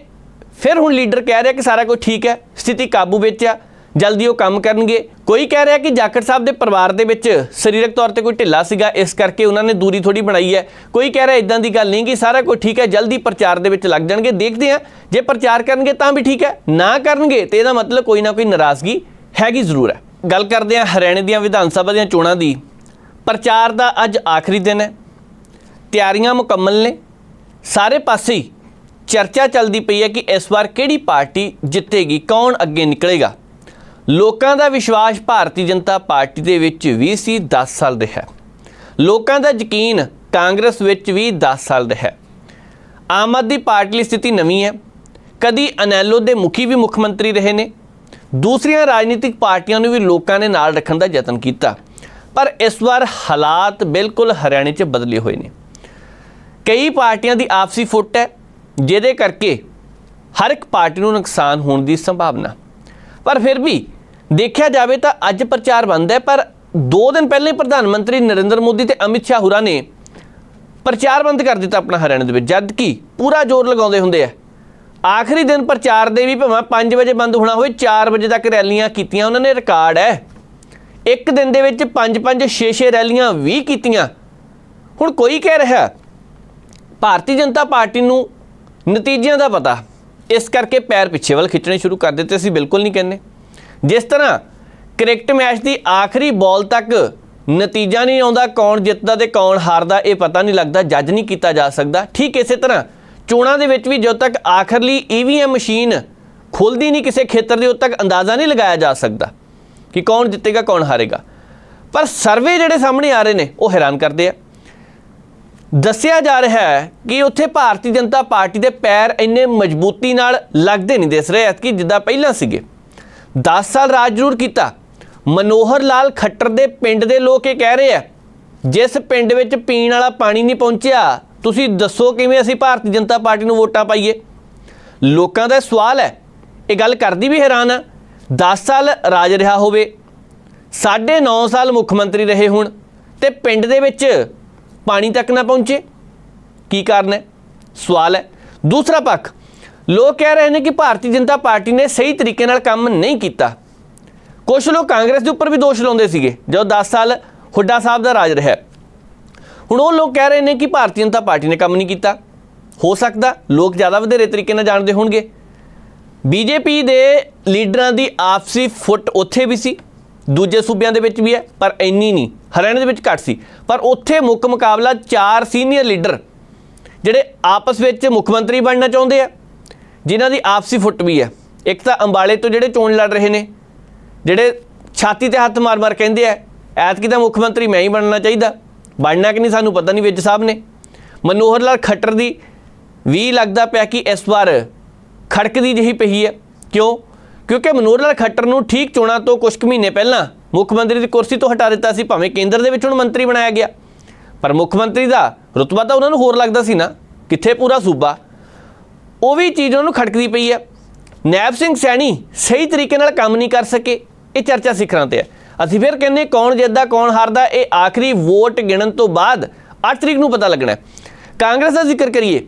ਫਿਰ ਹੁਣ ਲੀਡਰ ਕਹਿ ਰਿਹਾ ਕਿ ਸਾਰਾ ਕੁਝ ਠੀਕ ਹੈ, ਸਥਿਤੀ ਕਾਬੂ ਵਿੱਚ ਆ ਜਲਦੀ ਉਹ ਕੰਮ ਕਰਨਗੇ। ਕੋਈ ਕਹਿ ਰਿਹਾ ਕਿ ਜਾਖੜ ਸਾਹਿਬ ਦੇ ਪਰਿਵਾਰ ਦੇ ਵਿੱਚ ਸਰੀਰਕ ਤੌਰ ਤੇ ਕੋਈ ਢਿੱਲਾ ਸੀਗਾ, ਇਸ ਕਰਕੇ ਉਹਨਾਂ ਨੇ ਦੂਰੀ ਥੋੜੀ ਬਣਾਈ ਹੈ। ਕੋਈ ਕਹਿ ਰਿਹਾ ਇਦਾਂ ਦੀ ਗੱਲ ਨਹੀਂ ਕਿ ਸਾਰਾ ਕੁਝ ਠੀਕ ਹੈ, ਜਲਦੀ ਪ੍ਰਚਾਰ ਦੇ ਵਿੱਚ ਲੱਗ ਜਾਣਗੇ। ਦੇਖਦੇ ਹਾਂ, ਜੇ ਪ੍ਰਚਾਰ ਕਰਨਗੇ ਤਾਂ ਵੀ ਠੀਕ ਹੈ, ਨਾ ਕਰਨਗੇ ਤੇ ਇਹਦਾ ਮਤਲਬ ਕੋਈ ਨਾ ਕੋਈ ਨਾਰਾਜ਼ਗੀ ਹੈਗੀ ਜ਼ਰੂਰ ਹੈ। ਗੱਲ ਕਰਦੇ ਹਾਂ ਹਰਿਆਣੇ ਦੀਆਂ ਵਿਧਾਨ ਸਭਾ ਦੀਆਂ ਚੋਣਾਂ ਦੀ। ਪ੍ਰਚਾਰ ਦਾ ਅੱਜ ਆਖਰੀ ਦਿਨ ਹੈ। ਤਿਆਰੀਆਂ ਮੁਕੰਮਲ ਨੇ। ਸਾਰੇ ਪਾਸੇ ਚਰਚਾ ਚੱਲਦੀ ਪਈ ਹੈ ਕਿ ਇਸ ਵਾਰ ਕਿਹੜੀ ਪਾਰਟੀ ਜਿੱਤੇਗੀ, ਕੌਣ ਅੱਗੇ ਨਿਕਲੇਗਾ। ਲੋਕਾਂ ਦਾ ਵਿਸ਼ਵਾਸ ਭਾਰਤੀ ਜਨਤਾ ਪਾਰਟੀ ਦੇ ਵਿੱਚ ਵੀ ਸੀ 10 ਸਾਲ ਦੇ ਹੈ। ਲੋਕਾਂ ਦਾ ਯਕੀਨ ਕਾਂਗਰਸ ਵਿੱਚ ਵੀ 10 ਸਾਲ ਦੇ ਹੈ। ਆਮ ਆਦਮੀ ਪਾਰਟੀ ਲਈ ਸਥਿਤੀ ਨਵੀਂ ਹੈ। ਕਦੀ ਅਨੈਲੋ ਦੇ ਮੁਖੀ ਵੀ ਮੁੱਖ ਮੰਤਰੀ ਰਹੇ ਨੇ। ਦੂਸਰੀਆਂ ਰਾਜਨੀਤਿਕ ਪਾਰਟੀਆਂ ਨੂੰ ਵੀ ਲੋਕਾਂ ਨੇ ਨਾਲ ਰੱਖਣ ਦਾ ਯਤਨ ਕੀਤਾ। ਪਰ ਇਸ ਵਾਰ ਹਾਲਾਤ ਬਿਲਕੁਲ ਹਰਿਆਣੇ 'ਚ ਬਦਲੇ ਹੋਏ ਨੇ। ਕਈ ਪਾਰਟੀਆਂ ਦੀ ਆਪਸੀ ਫੁੱਟ ਹੈ, ਜਿਹਦੇ ਕਰਕੇ ਹਰ ਇੱਕ ਪਾਰਟੀ ਨੂੰ ਨੁਕਸਾਨ ਹੋਣ ਦੀ ਸੰਭਾਵਨਾ। ਪਰ ਫਿਰ ਵੀ ਦੇਖਿਆ ਜਾਵੇ ਤਾਂ ਅੱਜ ਪ੍ਰਚਾਰ ਬੰਦ ਹੈ, ਪਰ 2 ਦਿਨ ਪਹਿਲਾਂ ਪ੍ਰਧਾਨ ਮੰਤਰੀ ਨਰਿੰਦਰ ਮੋਦੀ ਤੇ ਅਮਿਤ ਸ਼ਾਹ ਹੁਰਾ ਨੇ ਪ੍ਰਚਾਰ ਬੰਦ ਕਰ ਦਿੱਤਾ ਆਪਣਾ ਹਰਿਆਣਾ ਦੇ ਵਿੱਚ, ਜਦ ਕਿ ਪੂਰਾ ਜ਼ੋਰ ਲਗਾਉਂਦੇ ਹੁੰਦੇ ਆ। ਆਖਰੀ ਦਿਨ ਪ੍ਰਚਾਰ ਦੇ ਵੀ ਭਾਵੇਂ 5 ਵਜੇ ਬੰਦ ਹੋਣਾ ਹੋਵੇ 4 ਵਜੇ ਤੱਕ ਰੈਲੀਆਂ ਕੀਤੀਆਂ, ਉਹਨਾਂ ਨੇ ਰਿਕਾਰਡ ਹੈ। ਇੱਕ ਦਿਨ ਦੇ ਵਿੱਚ 5-5 6-6 ਰੈਲੀਆਂ ਵੀ ਕੀਤੀਆਂ। ਹੁਣ ਕੋਈ ਕਹਿ ਰਿਹਾ, ਭਾਰਤੀ ਜਨਤਾ ਪਾਰਟੀ ਨੂੰ ਨਤੀਜਿਆਂ ਦਾ ਪਤਾ। ਇਸ ਕਰਕੇ ਪੈਰ ਪਿੱਛੇ ਵੱਲ ਖਿੱਚਣੇ ਸ਼ੁਰੂ ਕਰ ਦਿੱਤੇ, ਅਸੀਂ ਬਿਲਕੁਲ ਨਹੀਂ ਕਹਿੰਦੇ। ਜਿਸ ਤਰ੍ਹਾਂ ਕ੍ਰਿਕਟ ਮੈਚ ਦੀ ਆਖਰੀ ਬਾਲ ਤੱਕ ਨਤੀਜਾ ਨਹੀਂ ਆਉਂਦਾ, ਕੌਣ ਜਿੱਤਦਾ ਤੇ ਕੌਣ ਹਾਰਦਾ, ਇਹ ਪਤਾ ਨਹੀਂ ਲੱਗਦਾ, ਜੱਜ ਨਹੀਂ ਕੀਤਾ ਜਾ ਸਕਦਾ। ਠੀਕ ਇਸੇ ਤਰ੍ਹਾਂ ਚੋਣਾਂ ਦੇ ਵਿੱਚ ਵੀ ਜਦੋਂ ਤੱਕ ਆਖਰਲੀ ਈਵੀਐਮ ਮਸ਼ੀਨ ਖੁੱਲਦੀ ਨਹੀਂ, ਕਿਸੇ ਖੇਤਰ ਦੇ ਉਦੋਂ ਤੱਕ ਅੰਦਾਜ਼ਾ ਨਹੀਂ ਲਗਾਇਆ ਜਾ ਸਕਦਾ ਕਿ ਕੌਣ ਜਿੱਤੇਗਾ, ਕੌਣ ਹਾਰੇਗਾ। ਪਰ ਸਰਵੇ ਜਿਹੜੇ ਸਾਹਮਣੇ ਆ ਰਹੇ ਨੇ, ਉਹ ਹੈਰਾਨ ਕਰਦੇ ਆ। ਦੱਸਿਆ ਜਾ ਰਿਹਾ ਹੈ ਕਿ ਉੱਥੇ ਭਾਰਤੀ ਜਨਤਾ ਪਾਰਟੀ ਦੇ ਪੈਰ ਇੰਨੇ ਮਜ਼ਬੂਤੀ ਨਾਲ ਲੱਗਦੇ ਨਹੀਂ ਦਿਸ ਰਹੇ ਕਿ ਜਿੱਦਾਂ ਪਹਿਲਾਂ ਸੀਗੇ। 10 ਸਾਲ ਰਾਜ ਜ਼ਰੂਰ ਕੀਤਾ। ਮਨੋਹਰ ਲਾਲ ਖੱਟਰ ਦੇ ਪਿੰਡ ਦੇ ਲੋਕ ਇਹ ਕਹਿ ਰਹੇ ਆ, ਜਿਸ ਪਿੰਡ ਵਿੱਚ ਪੀਣ ਵਾਲਾ ਪਾਣੀ ਨਹੀਂ ਪਹੁੰਚਿਆ, ਤੁਸੀਂ ਦੱਸੋ ਕਿਵੇਂ ਅਸੀਂ ਭਾਰਤੀ ਜਨਤਾ ਪਾਰਟੀ ਨੂੰ ਵੋਟਾਂ ਪਾਈਏ? ਲੋਕਾਂ ਦਾ ਸਵਾਲ ਹੈ। ਇਹ ਗੱਲ ਕਰਦੀ ਵੀ ਹੈਰਾਨ ਆ 10 ਸਾਲ ਰਾਜ ਰਿਹਾ ਹੋਵੇ 9.5 ਸਾਲ ਮੁੱਖ ਮੰਤਰੀ ਰਹੇ ਹੁਣ, ਤੇ ਪਿੰਡ ਦੇ ਵਿੱਚ ਪਾਣੀ ਤੱਕ ਨਾ ਪਹੁੰਚੇ। ਕੀ ਕਾਰਨ ਹੈ? ਸਵਾਲ ਹੈ। ਦੂਸਰਾ ਪੱਖ ਲੋਕ ਕਹਿ ਰਹੇ ਨੇ ਕਿ ਭਾਰਤੀ ਜਨਤਾ ਪਾਰਟੀ ਨੇ ਸਹੀ ਤਰੀਕੇ ਨਾਲ ਕੰਮ ਨਹੀਂ ਕੀਤਾ। ਕੁਝ ਲੋਕ ਕਾਂਗਰਸ ਦੇ ਉੱਪਰ ਵੀ ਦੋਸ਼ ਲਾਉਂਦੇ ਸੀਗੇ, ਜਦੋਂ 10 ਸਾਲ ਹੁੱਡਾ ਸਾਹਿਬ ਦਾ ਰਾਜ ਰਿਹਾ। ਹੁਣ ਉਹ ਲੋਕ ਕਹਿ ਰਹੇ ਨੇ ਕਿ ਭਾਰਤੀ ਜਨਤਾ ਪਾਰਟੀ ਨੇ ਕੰਮ ਨਹੀਂ ਕੀਤਾ। ਹੋ ਸਕਦਾ ਲੋਕ ਜ਼ਿਆਦਾ ਵਧੇਰੇ ਤਰੀਕੇ ਨਾਲ ਜਾਣਦੇ ਹੋਣਗੇ। ਬੀਜੇਪੀ ਦੇ ਲੀਡਰਾਂ ਦੀ ਆਪਸੀ ਫੁੱਟ ਉੱਥੇ ਵੀ ਸੀ, ਦੂਜੇ ਸੂਬਿਆਂ ਦੇ ਵਿੱਚ ਵੀ ਹੈ, ਪਰ ਇੰਨੀ ਨਹੀਂ। ਹਰਿਆਣਾ ਦੇ ਵਿੱਚ ਘੱਟ ਸੀ। ਪਰ ਉੱਥੇ ਮੁੱਖ ਮੁਕਾਬਲਾ ਚਾਰ ਸੀਨੀਅਰ ਲੀਡਰ, ਜਿਹੜੇ ਆਪਸ ਵਿੱਚ ਮੁੱਖ ਮੰਤਰੀ ਬਣਨਾ ਚਾਹੁੰਦੇ ਆ। ਜਿਨ੍ਹਾਂ ਦੀ ਆਪਸੀ ਫੁੱਟ ਵੀ ਹੈ। ਇੱਕ ਤਾਂ ਅੰਬਾਲੇ ਤੋਂ ਜਿਹੜੇ ਚੋਣ ਲੜ ਰਹੇ ਨੇ, ਜਿਹੜੇ ਛਾਤੀ ਤੇ ਹੱਥ ਮਾਰ-ਮਾਰ ਕਹਿੰਦੇ ਆ, ਐਤਕੀ ਤਾਂ ਮੁੱਖ ਮੰਤਰੀ ਮੈਂ ਹੀ ਬਣਨਾ ਚਾਹੀਦਾ। ਬਣਨਾ ਕਿ ਨਹੀਂ ਸਾਨੂੰ ਪਤਾ ਨਹੀਂ ਵਿੱਚ ਸਾਹਿਬ ਨੇ। ਮਨੋਹਰ ਲਾਲ ਖੱਟਰ ਦੀ ਵੀ ਲੱਗਦਾ ਪਿਆ ਕਿ ਇਸ ਵਾਰ ਖੜਕਦੀ ਜਿਹੀ ਪਈ ਹੈ। ਕਿਉਂ? ਕਿਉਂਕਿ ਮਨੋਹਰ ਲਾਲ ਖੱਟਰ ਨੂੰ ਠੀਕ ਚੋਣਾਂ ਤੋਂ ਕੁਝ ਕੁ ਮਹੀਨੇ ਪਹਿਲਾਂ ਮੁੱਖ ਮੰਤਰੀ ਦੀ ਕੁਰਸੀ ਤੋਂ ਹਟਾ ਦਿੱਤਾ ਸੀ, ਭਾਵੇਂ ਕੇਂਦਰ ਦੇ ਵਿੱਚ ਹੁਣ ਮੰਤਰੀ ਬਣਾਇਆ ਗਿਆ। ਪਰ ਮੁੱਖ ਮੰਤਰੀ ਦਾ ਰੁਤਬਾ ਤਾਂ ਉਹਨਾਂ ਨੂੰ ਹੋਰ ਲੱਗਦਾ ਸੀ ਨਾ। ਕਿੱਥੇ ਪੂਰਾ ਸੂਬਾ? ਉਹ ਵੀ ਚੀਜ਼ ਉਹਨਾਂ ਨੂੰ ਖੜਕਦੀ ਪਈ ਹੈ। ਨੈਬ ਸਿੰਘ ਸੈਣੀ ਸਹੀ ਤਰੀਕੇ ਨਾਲ ਕੰਮ ਨਹੀਂ ਕਰ ਸਕੇ, ਇਹ ਚਰਚਾ ਸਿਖਰਾਂ ਤੇ ਹੈ। ਅਸੀਂ ਫਿਰ ਕਹਿੰਦੇ ਕੌਣ ਜਿੱਤਦਾ, ਕੌਣ ਹਾਰਦਾ, ਇਹ ਆਖਰੀ ਵੋਟ ਗਿਣਨ ਤੋਂ ਬਾਅਦ 8 ਤਰੀਕ ਨੂੰ ਪਤਾ ਲੱਗਣਾ ਕਾਂਗਰਸ ਦਾ ਜ਼ਿਕਰ ਕਰੀਏ,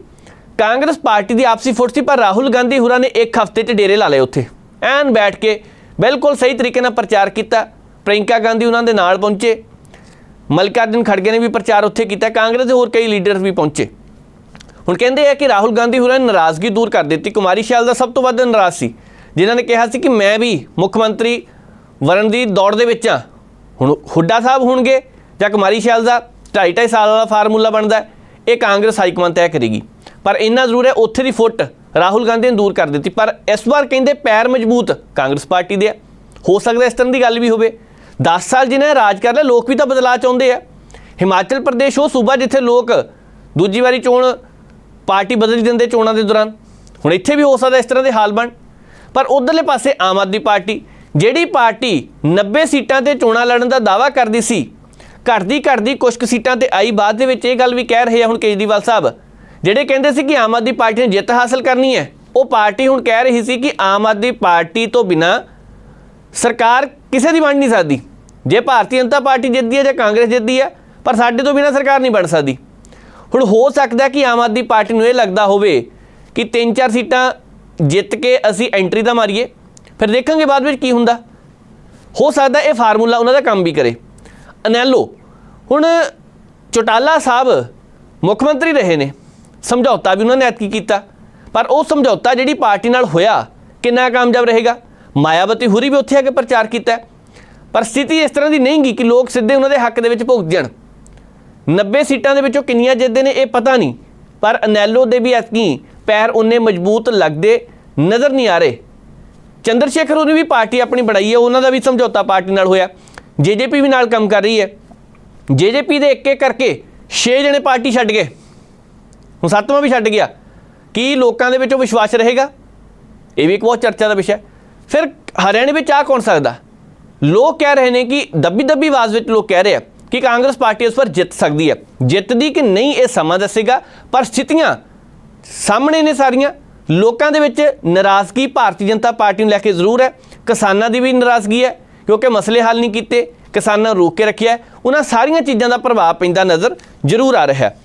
ਕਾਂਗਰਸ ਪਾਰਟੀ ਦੀ ਆਪਸੀ ਫੁੱਟ ਸੀ ਪਰ ਰਾਹੁਲ ਗਾਂਧੀ ਹੁਰਾਂ ਨੇ ਇੱਕ ਹਫ਼ਤੇ 'ਚ ਡੇਰੇ ਲਾ ਲਏ ਉੱਥੇ। ਐਨ ਬੈਠ ਕੇ ਬਿਲਕੁਲ ਸਹੀ ਤਰੀਕੇ ਨਾਲ ਪ੍ਰਚਾਰ ਕੀਤਾ ਪ੍ਰਿੰਕਾ ਗਾਂਧੀ ਉਹਨਾਂ ਦੇ ਨਾਲ ਪਹੁੰਚੇ। ਮਲਕਾਰਜਨ ਖੜਗੇ ਨੇ ਵੀ ਪ੍ਰਚਾਰ ਉੱਥੇ ਕੀਤਾ, ਕਾਂਗਰਸ ਦੇ ਹੋਰ ਕਈ ਲੀਡਰਸ ਵੀ ਪਹੁੰਚੇ। ਹੁਣ ਕਹਿੰਦੇ ਆ ਕਿ ਰਾਹੁਲ ਗਾਂਧੀ ਹੋਰਾਂ ਨੇ ਨਾਰਾਜ਼ਗੀ ਦੂਰ ਕਰ ਦਿੱਤੀ। ਕੁਮਾਰੀ ਸ਼ੈਲ ਦਾ ਸਭ ਤੋਂ ਵੱਧ ਨਾਰਾਜ਼ ਸੀ। ਜਿਨ੍ਹਾਂ ਨੇ ਕਿਹਾ ਸੀ ਕਿ ਮੈਂ ਵੀ ਮੁੱਖ ਮੰਤਰੀ ਵਰਨ ਦੀ ਦੌੜ ਦੇ ਵਿੱਚ ਆ ਹੁਣ ਹੁੱਡਾ ਸਾਹਿਬ ਹੋਣਗੇ ਜਾਂ ਕੁਮਾਰੀ ਸ਼ੈਲ ਦਾ ਢਾਈ ਢਾਈ ਸਾਲ ਵਾਲਾ ਫਾਰਮੂਲਾ ਬਣਦਾ ਇਹ ਕਾਂਗਰਸ ਹਾਈਕਮਾਨ ਤੈਅ ਕਰੇਗੀ। ਪਰ ਇੰਨਾ ਜ਼ਰੂਰ ਹੈ, ਉੱਥੇ ਦੀ ਫੁੱਟ ਰਾਹੁਲ ਗਾਂਧੀ ਨੇ ਦੂਰ ਕਰ ਦਿੱਤੀ। ਪਰ ਇਸ ਵਾਰ ਕਹਿੰਦੇ ਪੈਰ ਮਜ਼ਬੂਤ ਕਾਂਗਰਸ ਪਾਰਟੀ ਦੇ ਆ। ਹੋ ਸਕਦਾ ਇਸ ਤਰ੍ਹਾਂ ਦੀ ਗੱਲ ਵੀ ਹੋਵੇ। 10 ਸਾਲ ਜਿਹਨੇ ਰਾਜ ਕਰ ਲਿਆ, ਲੋਕ ਵੀ ਤਾਂ ਬਦਲਾਅ ਚਾਹੁੰਦੇ ਆ। ਹਿਮਾਚਲ ਪ੍ਰਦੇਸ਼, ਉਹ ਸੂਬਾ ਜਿੱਥੇ ਲੋਕ ਦੂਜੀ ਵਾਰੀ ਚੋਣ ਪਾਰਟੀ ਬਦਲ ਦਿੰਦੇ ਚੋਣਾਂ ਦੇ ਦੌਰਾਨ। ਹੁਣ ਇੱਥੇ ਵੀ ਹੋ ਸਕਦਾ ਇਸ ਤਰ੍ਹਾਂ ਦੇ ਹਾਲ ਬਣ। ਪਰ ਉਧਰਲੇ ਪਾਸੇ ਆਮ ਆਦਮੀ ਪਾਰਟੀ, ਜਿਹੜੀ ਪਾਰਟੀ 90 ਸੀਟਾਂ ਤੇ ਚੋਣਾਂ ਲੜਨ ਦਾ ਦਾਵਾ ਕਰਦੀ ਸੀ, ਘਟਦੀ ਘਟਦੀ ਕੁਝ ਕੁ ਸੀਟਾਂ ਤੇ ਆਈ ਬਾਅਦ ਦੇ ਵਿੱਚ ਇਹ ਗੱਲ ਵੀ ਕਹਿ ਰਹੇ ਆ ਹੁਣ ਕੇਜਰੀਵਾਲ ਸਾਹਿਬ, ਜਿਹੜੇ ਕਹਿੰਦੇ ਸੀ ਕਿ ਆਮ ਆਦਮੀ ਪਾਰਟੀ ਨੇ ਜਿੱਤ ਹਾਸਲ ਕਰਨੀ ਹੈ, ਉਹ ਪਾਰਟੀ ਹੁਣ ਕਹਿ ਰਹੀ ਸੀ ਕਿ ਆਮ ਆਦਮੀ ਪਾਰਟੀ ਤੋਂ ਬਿਨਾ ਸਰਕਾਰ ਕਿਸੇ ਦੀ ਬਣ ਨਹੀਂ ਸਕਦੀ। ਜੇ ਭਾਰਤੀ ਜਨਤਾ ਪਾਰਟੀ ਜਿੱਤਦੀ ਹੈ ਜਾਂ ਕਾਂਗਰਸ ਜਿੱਤਦੀ ਹੈ, ਪਰ ਸਾਡੇ ਤੋਂ ਬਿਨਾ ਸਰਕਾਰ ਨਹੀਂ ਬਣ ਸਕਦੀ। ਹੁਣ ਹੋ ਸਕਦਾ ਕਿ ਆਮ ਆਦਮੀ ਪਾਰਟੀ ਨੂੰ ਇਹ ਲੱਗਦਾ ਹੋਵੇ ਕਿ ਤਿੰਨ ਚਾਰ ਸੀਟਾਂ ਜਿੱਤ ਕੇ ਅਸੀਂ ਐਂਟਰੀ ਤਾਂ ਮਾਰੀਏ, ਫਿਰ ਦੇਖਾਂਗੇ ਬਾਅਦ ਵਿੱਚ ਕੀ ਹੁੰਦਾ। ਹੋ ਸਕਦਾ ਇਹ ਫਾਰਮੂਲਾ ਉਹਨਾਂ ਦਾ ਕੰਮ ਵੀ ਕਰੇ। ਅਨੈਲੋ, ਹੁਣ ਚੋਟਾਲਾ ਸਾਹਿਬ ਮੁੱਖ ਮੰਤਰੀ ਰਹੇ ਨੇ, ਸਮਝੌਤਾ ਵੀ ਉਹਨਾਂ ਨੇ ਐਤਕੀ ਕੀਤਾ, ਪਰ ਉਹ ਸਮਝੌਤਾ ਜਿਹੜੀ ਪਾਰਟੀ ਨਾਲ ਹੋਇਆ ਕਿੰਨਾ ਕਾਮਯਾਬ ਰਹੇਗਾ? ਮਾਇਆਵਤੀ ਹੁਰੀ ਵੀ ਉੱਥੇ ਆ ਕੇ ਪ੍ਰਚਾਰ ਕੀਤਾ। ਪਰ ਸਥਿਤੀ ਇਸ ਤਰ੍ਹਾਂ ਦੀ ਨਹੀਂ ਗੀ ਕਿ ਲੋਕ ਸਿੱਧੇ ਉਹਨਾਂ ਦੇ ਹੱਕ ਦੇ ਵਿੱਚ ਭੁਗਤ ਜਾਣ। 90 ਸੀਟਾਂ ਦੇ ਵਿੱਚੋਂ ਕਿੰਨੀਆਂ ਜਿੱਤਦੇ ਨੇ ਇਹ ਪਤਾ ਨਹੀਂ, ਪਰ ਅਨੈਲੋ ਦੇ ਵੀ ਐਤਕੀ ਪੈਰ ਉਹਨੇ ਮਜ਼ਬੂਤ ਲੱਗਦੇ ਨਜ਼ਰ ਨਹੀਂ ਆ ਰਹੇ। ਚੰਦਰ ਸ਼ੇਖਰ ਉਹਨੇ ਵੀ ਪਾਰਟੀ ਆਪਣੀ ਬਣਾਈ ਹੈ, ਉਹਨਾਂ ਦਾ ਵੀ ਸਮਝੌਤਾ ਪਾਰਟੀ ਨਾਲ ਹੋਇਆ। ਜੇਜੇਪੀ ਵੀ ਨਾਲ ਕੰਮ ਕਰ ਰਹੀ ਹੈ। ਜੇਜੇਪੀ ਦੇ ਇੱਕ ਇੱਕ ਕਰਕੇ 6 ਜਣੇ ਪਾਰਟੀ ਛੱਡ ਗਏ। ਹੁਣ ਸੱਤਵਾਂ ਵੀ ਛੱਡ ਗਿਆ। ਕੀ ਲੋਕਾਂ ਦੇ ਵਿੱਚੋਂ ਵਿਸ਼ਵਾਸ ਰਹੇਗਾ? ਇਹ ਵੀ ਇੱਕ ਬਹੁਤ ਚਰਚਾ ਦਾ ਵਿਸ਼ਾ ਫਿਰ ਹਰਿਆਣੇ ਵਿੱਚ ਆ ਕੌਣ ਸਕਦਾ? ਲੋਕ ਕਹਿ ਰਹੇ ਨੇ ਕਿ ਦੱਬੀ ਦੱਬੀ ਆਵਾਜ਼ ਵਿੱਚ ਲੋਕ ਕਹਿ ਰਹੇ ਆ। ਕਿ ਕਾਂਗਰਸ ਪਾਰਟੀ ਉਸ ਵਾਰ ਜਿੱਤ ਸਕਦੀ ਹੈ। ਜਿੱਤਦੀ ਕਿ ਨਹੀਂ ਇਹ ਸਮਾਂ ਦੱਸੇਗਾ, ਪਰ ਸਥਿਤੀਆਂ ਸਾਹਮਣੇ ਨੇ ਸਾਰੀਆਂ। ਲੋਕਾਂ ਦੇ ਵਿੱਚ ਨਾਰਾਜ਼ਗੀ ਭਾਰਤੀ ਜਨਤਾ ਪਾਰਟੀ ਨੂੰ ਲੈ ਕੇ ਜ਼ਰੂਰ ਹੈ। ਕਿਸਾਨਾਂ ਦੀ ਵੀ ਨਾਰਾਜ਼ਗੀ ਹੈ, ਕਿਉਂਕਿ ਮਸਲੇ ਹੱਲ ਨਹੀਂ ਕੀਤੇ, ਕਿਸਾਨਾਂ ਨੂੰ ਰੋਕ ਕੇ ਰੱਖਿਆ ਉਹਨਾਂ ਸਾਰੀਆਂ ਚੀਜ਼ਾਂ ਦਾ ਪ੍ਰਭਾਵ ਪੈਂਦਾ ਨਜ਼ਰ ਜ਼ਰੂਰ ਆ ਰਿਹਾ ਹੈ।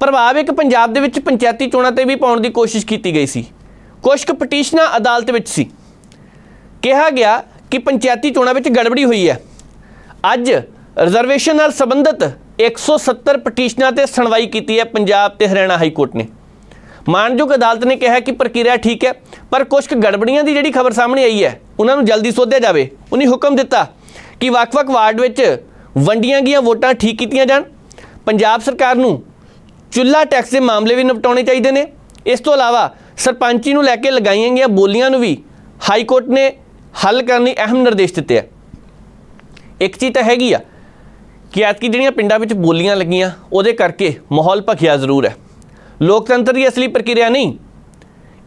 ਪ੍ਰਭਾਵ ਇੱਕ ਪੰਜਾਬ ਦੇ ਵਿੱਚ ਪੰਚਾਇਤੀ ਚੋਣਾਂ ਤੇ ਵੀ ਪਾਉਣ ਦੀ ਕੋਸ਼ਿਸ਼ ਕੀਤੀ ਗਈ ਸੀ। ਕੁਝ ਕੁ ਪਟੀਸ਼ਨਾਂ ਅਦਾਲਤ ਵਿੱਚ ਸੀ। ਕਿਹਾ ਗਿਆ ਕਿ ਪੰਚਾਇਤੀ ਚੋਣਾਂ ਵਿੱਚ ਗੜਬੜੀ ਹੋਈ ਹੈ। ਅੱਜ ਰਿਜ਼ਰਵੇਸ਼ਨ ਨਾਲ ਸੰਬੰਧਿਤ 170 ਪਟੀਸ਼ਨਾਂ ਤੇ ਸੁਣਵਾਈ ਕੀਤੀ ਹੈ ਪੰਜਾਬ ਤੇ ਹਰਿਆਣਾ ਹਾਈ ਕੋਰਟ ਨੇ। ਮਾਨਯੋਗ ਅਦਾਲਤ ਨੇ ਕਿਹਾ ਕਿ ਪ੍ਰਕਿਰਿਆ ਠੀਕ ਹੈ, ਪਰ ਕੁਝ ਕੁ ਗੜਬੜੀਆਂ ਦੀ ਜਿਹੜੀ ਖਬਰ ਸਾਹਮਣੇ ਆਈ ਹੈ, ਉਹਨਾਂ ਨੂੰ ਜਲਦੀ ਸੋਧਿਆ ਜਾਵੇ। ਉਹਨੇ ਹੁਕਮ ਦਿੱਤਾ ਕਿ ਵੱਖ-ਵੱਖ ਵਾਰਡ ਵਿੱਚ ਵੰਡੀਆਂ ਗਈਆਂ ਵੋਟਾਂ ਠੀਕ ਕੀਤੀਆਂ ਜਾਣ। ਪੰਜਾਬ ਸਰਕਾਰ ਨੂੰ ਚੁੱਲਾ ਟੈਕਸ ਦੇ ਮਾਮਲੇ ਵੀ ਨਿਪਟਾਉਣੇ ਚਾਹੀਦੇ ਨੇ। ਇਸ ਤੋਂ ਇਲਾਵਾ ਸਰਪੰਚੀ ਨੂੰ ਲੈ ਕੇ ਲਗਾਈਆਂ ਗਈਆਂ ਬੋਲੀਆਂ ਨੂੰ ਵੀ ਹਾਈ ਕੋਰਟ ਨੇ ਹੱਲ ਕਰਨ ਲਈ ਅਹਿਮ ਨਿਰਦੇਸ਼ ਦਿੱਤੇ ਆ। ਇੱਕ ਚੀਜ਼ ਤਾਂ ਹੈਗੀ ਆ ਕਿ ਐਤਕੀ ਜਿਹੜੀਆਂ ਪਿੰਡਾਂ ਵਿੱਚ ਬੋਲੀਆਂ ਲੱਗੀਆਂ, ਉਹਦੇ ਕਰਕੇ ਮਾਹੌਲ ਭਖਿਆ ਜ਼ਰੂਰ ਹੈ। ਲੋਕਤੰਤਰ ਦੀ ਅਸਲੀ ਪ੍ਰਕਿਰਿਆ ਨਹੀਂ।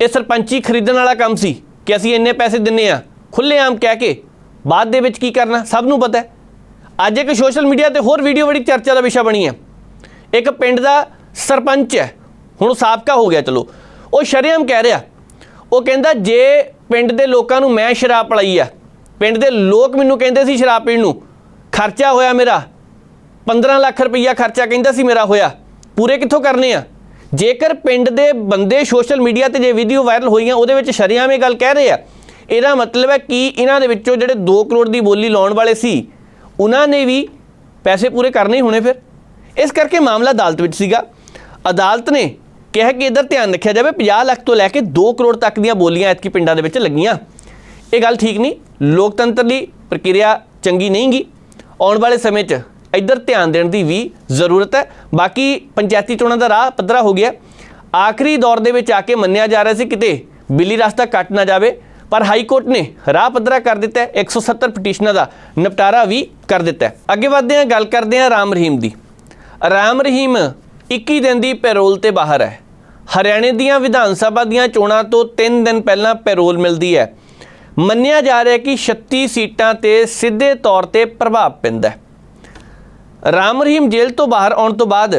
ਇਹ ਸਰਪੰਚੀ ਖਰੀਦਣ ਵਾਲਾ ਕੰਮ ਸੀ ਕਿ ਅਸੀਂ ਇੰਨੇ ਪੈਸੇ ਦਿੰਨੇ ਆ। ਖੁੱਲ੍ਹੇਆਮ ਕਹਿ ਕੇ ਬਾਅਦ ਦੇ ਵਿੱਚ ਕੀ ਕਰਨਾ, ਸਭ ਨੂੰ ਪਤਾ ਹੈ। ਅੱਜ ਇੱਕ ਸੋਸ਼ਲ ਮੀਡੀਆ ਤੇ ਹੋਰ ਵੀਡੀਓ ਬੜੀ ਚਰਚਾ ਦਾ ਵਿਸ਼ਾ ਬਣੀ ਹੈ। ਇੱਕ ਪਿੰਡ ਦਾ ਸਰਪੰਚ ਹੈ। ਹੁਣ ਸਾਬਕਾ ਹੋ ਗਿਆ, ਚਲੋ। ਉਹ ਸ਼ਰੇਆਮ ਕਹਿ ਰਿਹਾ। ਉਹ ਕਹਿੰਦਾ, ਜੇ ਪਿੰਡ ਦੇ ਲੋਕਾਂ ਨੂੰ ਮੈਂ ਸ਼ਰਾਬ ਪਲਾਈ ਆ, ਪਿੰਡ ਦੇ ਲੋਕ ਮੈਨੂੰ ਕਹਿੰਦੇ ਸੀ ਸ਼ਰਾਬ ਪੀਣ ਨੂੰ, ਖਰਚਾ ਹੋਇਆ ਮੇਰਾ। 15 ਲੱਖ ਰੁਪਈਆ ਖਰਚਾ ਕਹਿੰਦਾ ਸੀ ਮੇਰਾ ਹੋਇਆ। ਪੂਰੇ ਕਿੱਥੋਂ ਕਰਨੇ ਆ? ਜੇਕਰ ਪਿੰਡ ਦੇ ਬੰਦੇ ਸੋਸ਼ਲ ਮੀਡੀਆ ਤੇ ਜੇ ਵੀਡੀਓ ਵਾਇਰਲ ਹੋਈਆਂ, ਉਹਦੇ ਵਿੱਚ ਸ਼ਰੇਆਮ ਇਹ ਗੱਲ ਕਹਿ ਰਹੇ ਆ। ਇਹਦਾ ਮਤਲਬ ਹੈ ਕਿ ਇਹਨਾਂ ਦੇ ਵਿੱਚੋਂ ਜਿਹੜੇ 2 ਕਰੋੜ ਦੀ ਬੋਲੀ ਲਾਉਣ ਵਾਲੇ ਸੀ, ਉਹਨਾਂ ਨੇ ਵੀ ਪੈਸੇ ਪੂਰੇ ਕਰਨੇ ਹੀ ਹੋਣੇ ਫਿਰ। ਇਸ ਕਰਕੇ ਮਾਮਲਾ ਅਦਾਲਤ ਵਿੱਚ ਸੀਗਾ। ਅਦਾਲਤ ਨੇ ਕਿਹਾ ਕਿ ਇਧਰ ਧਿਆਨ ਰੱਖਿਆ ਜਾਵੇ 50 ਲੱਖ ਤੋਂ ਲੈ ਕੇ 2 ਕਰੋੜ ਤੱਕ ਦੀਆਂ ਬੋਲੀਆਂ ਐਤਕੀ ਪਿੰਡਾਂ ਦੇ ਵਿੱਚ ਲੱਗੀਆਂ। ਇਹ ਗੱਲ ਠੀਕ ਨਹੀਂ। ਲੋਕਤੰਤਰ ਲਈ ਪ੍ਰਕਿਰਿਆ ਚੰਗੀ ਨਹੀਂ ਗੀ ਆਉਣ ਵਾਲੇ ਸਮੇਂ 'ਚ ਇੱਧਰ ਧਿਆਨ ਦੇਣ ਦੀ ਵੀ ਜ਼ਰੂਰਤ ਹੈ। ਬਾਕੀ ਪੰਚਾਇਤੀ ਚੋਣਾਂ ਦਾ ਰਾਹ ਪੱਧਰਾ ਹੋ ਗਿਆ। ਆਖਰੀ ਦੌਰ ਦੇ ਵਿੱਚ ਆ ਕੇ ਮੰਨਿਆ ਜਾ ਰਿਹਾ ਸੀ ਕਿਤੇ ਬਿੱਲੀ ਰਸਤਾ ਕੱਟ ਨਾ ਜਾਵੇ, ਪਰ ਹਾਈ ਕੋਰਟ ਨੇ ਰਾਹ ਪੱਧਰਾ ਕਰ ਦਿੱਤਾ ਹੈ। 170 ਪਟੀਸ਼ਨਾਂ ਦਾ ਨਿਪਟਾਰਾ ਵੀ ਕਰ ਦਿੱਤਾ ਹੈ। ਅੱਗੇ ਵਧਦੇ ਹਾਂ, ਗੱਲ ਕਰਦੇ ਹਾਂ ਰਾਮ ਰਹੀਮ ਦੀ। ਰਾਮ ਰਹੀਮ 21 ਦਿਨ ਦੀ ਪੈਰੋਲ ਤੇ ਬਾਹਰ ਹੈ। ਹਰਿਆਣੇ ਦੀਆਂ ਵਿਧਾਨ ਸਭਾ ਦੀਆਂ ਚੋਣਾਂ ਤੋਂ 3 ਦਿਨ ਪਹਿਲਾਂ ਪੈਰੋਲ ਮਿਲਦੀ ਹੈ। ਮੰਨਿਆ ਜਾ ਰਿਹਾ ਕਿ 36 ਸੀਟਾਂ ਤੇ ਸਿੱਧੇ ਤੌਰ ਤੇ ਪ੍ਰਭਾਵ ਪੈਂਦਾ ਹੈ। ਰਾਮ ਰਹੀਮ ਜੇਲ੍ਹ ਤੋਂ ਬਾਹਰ ਆਉਣ ਤੋਂ ਬਾਅਦ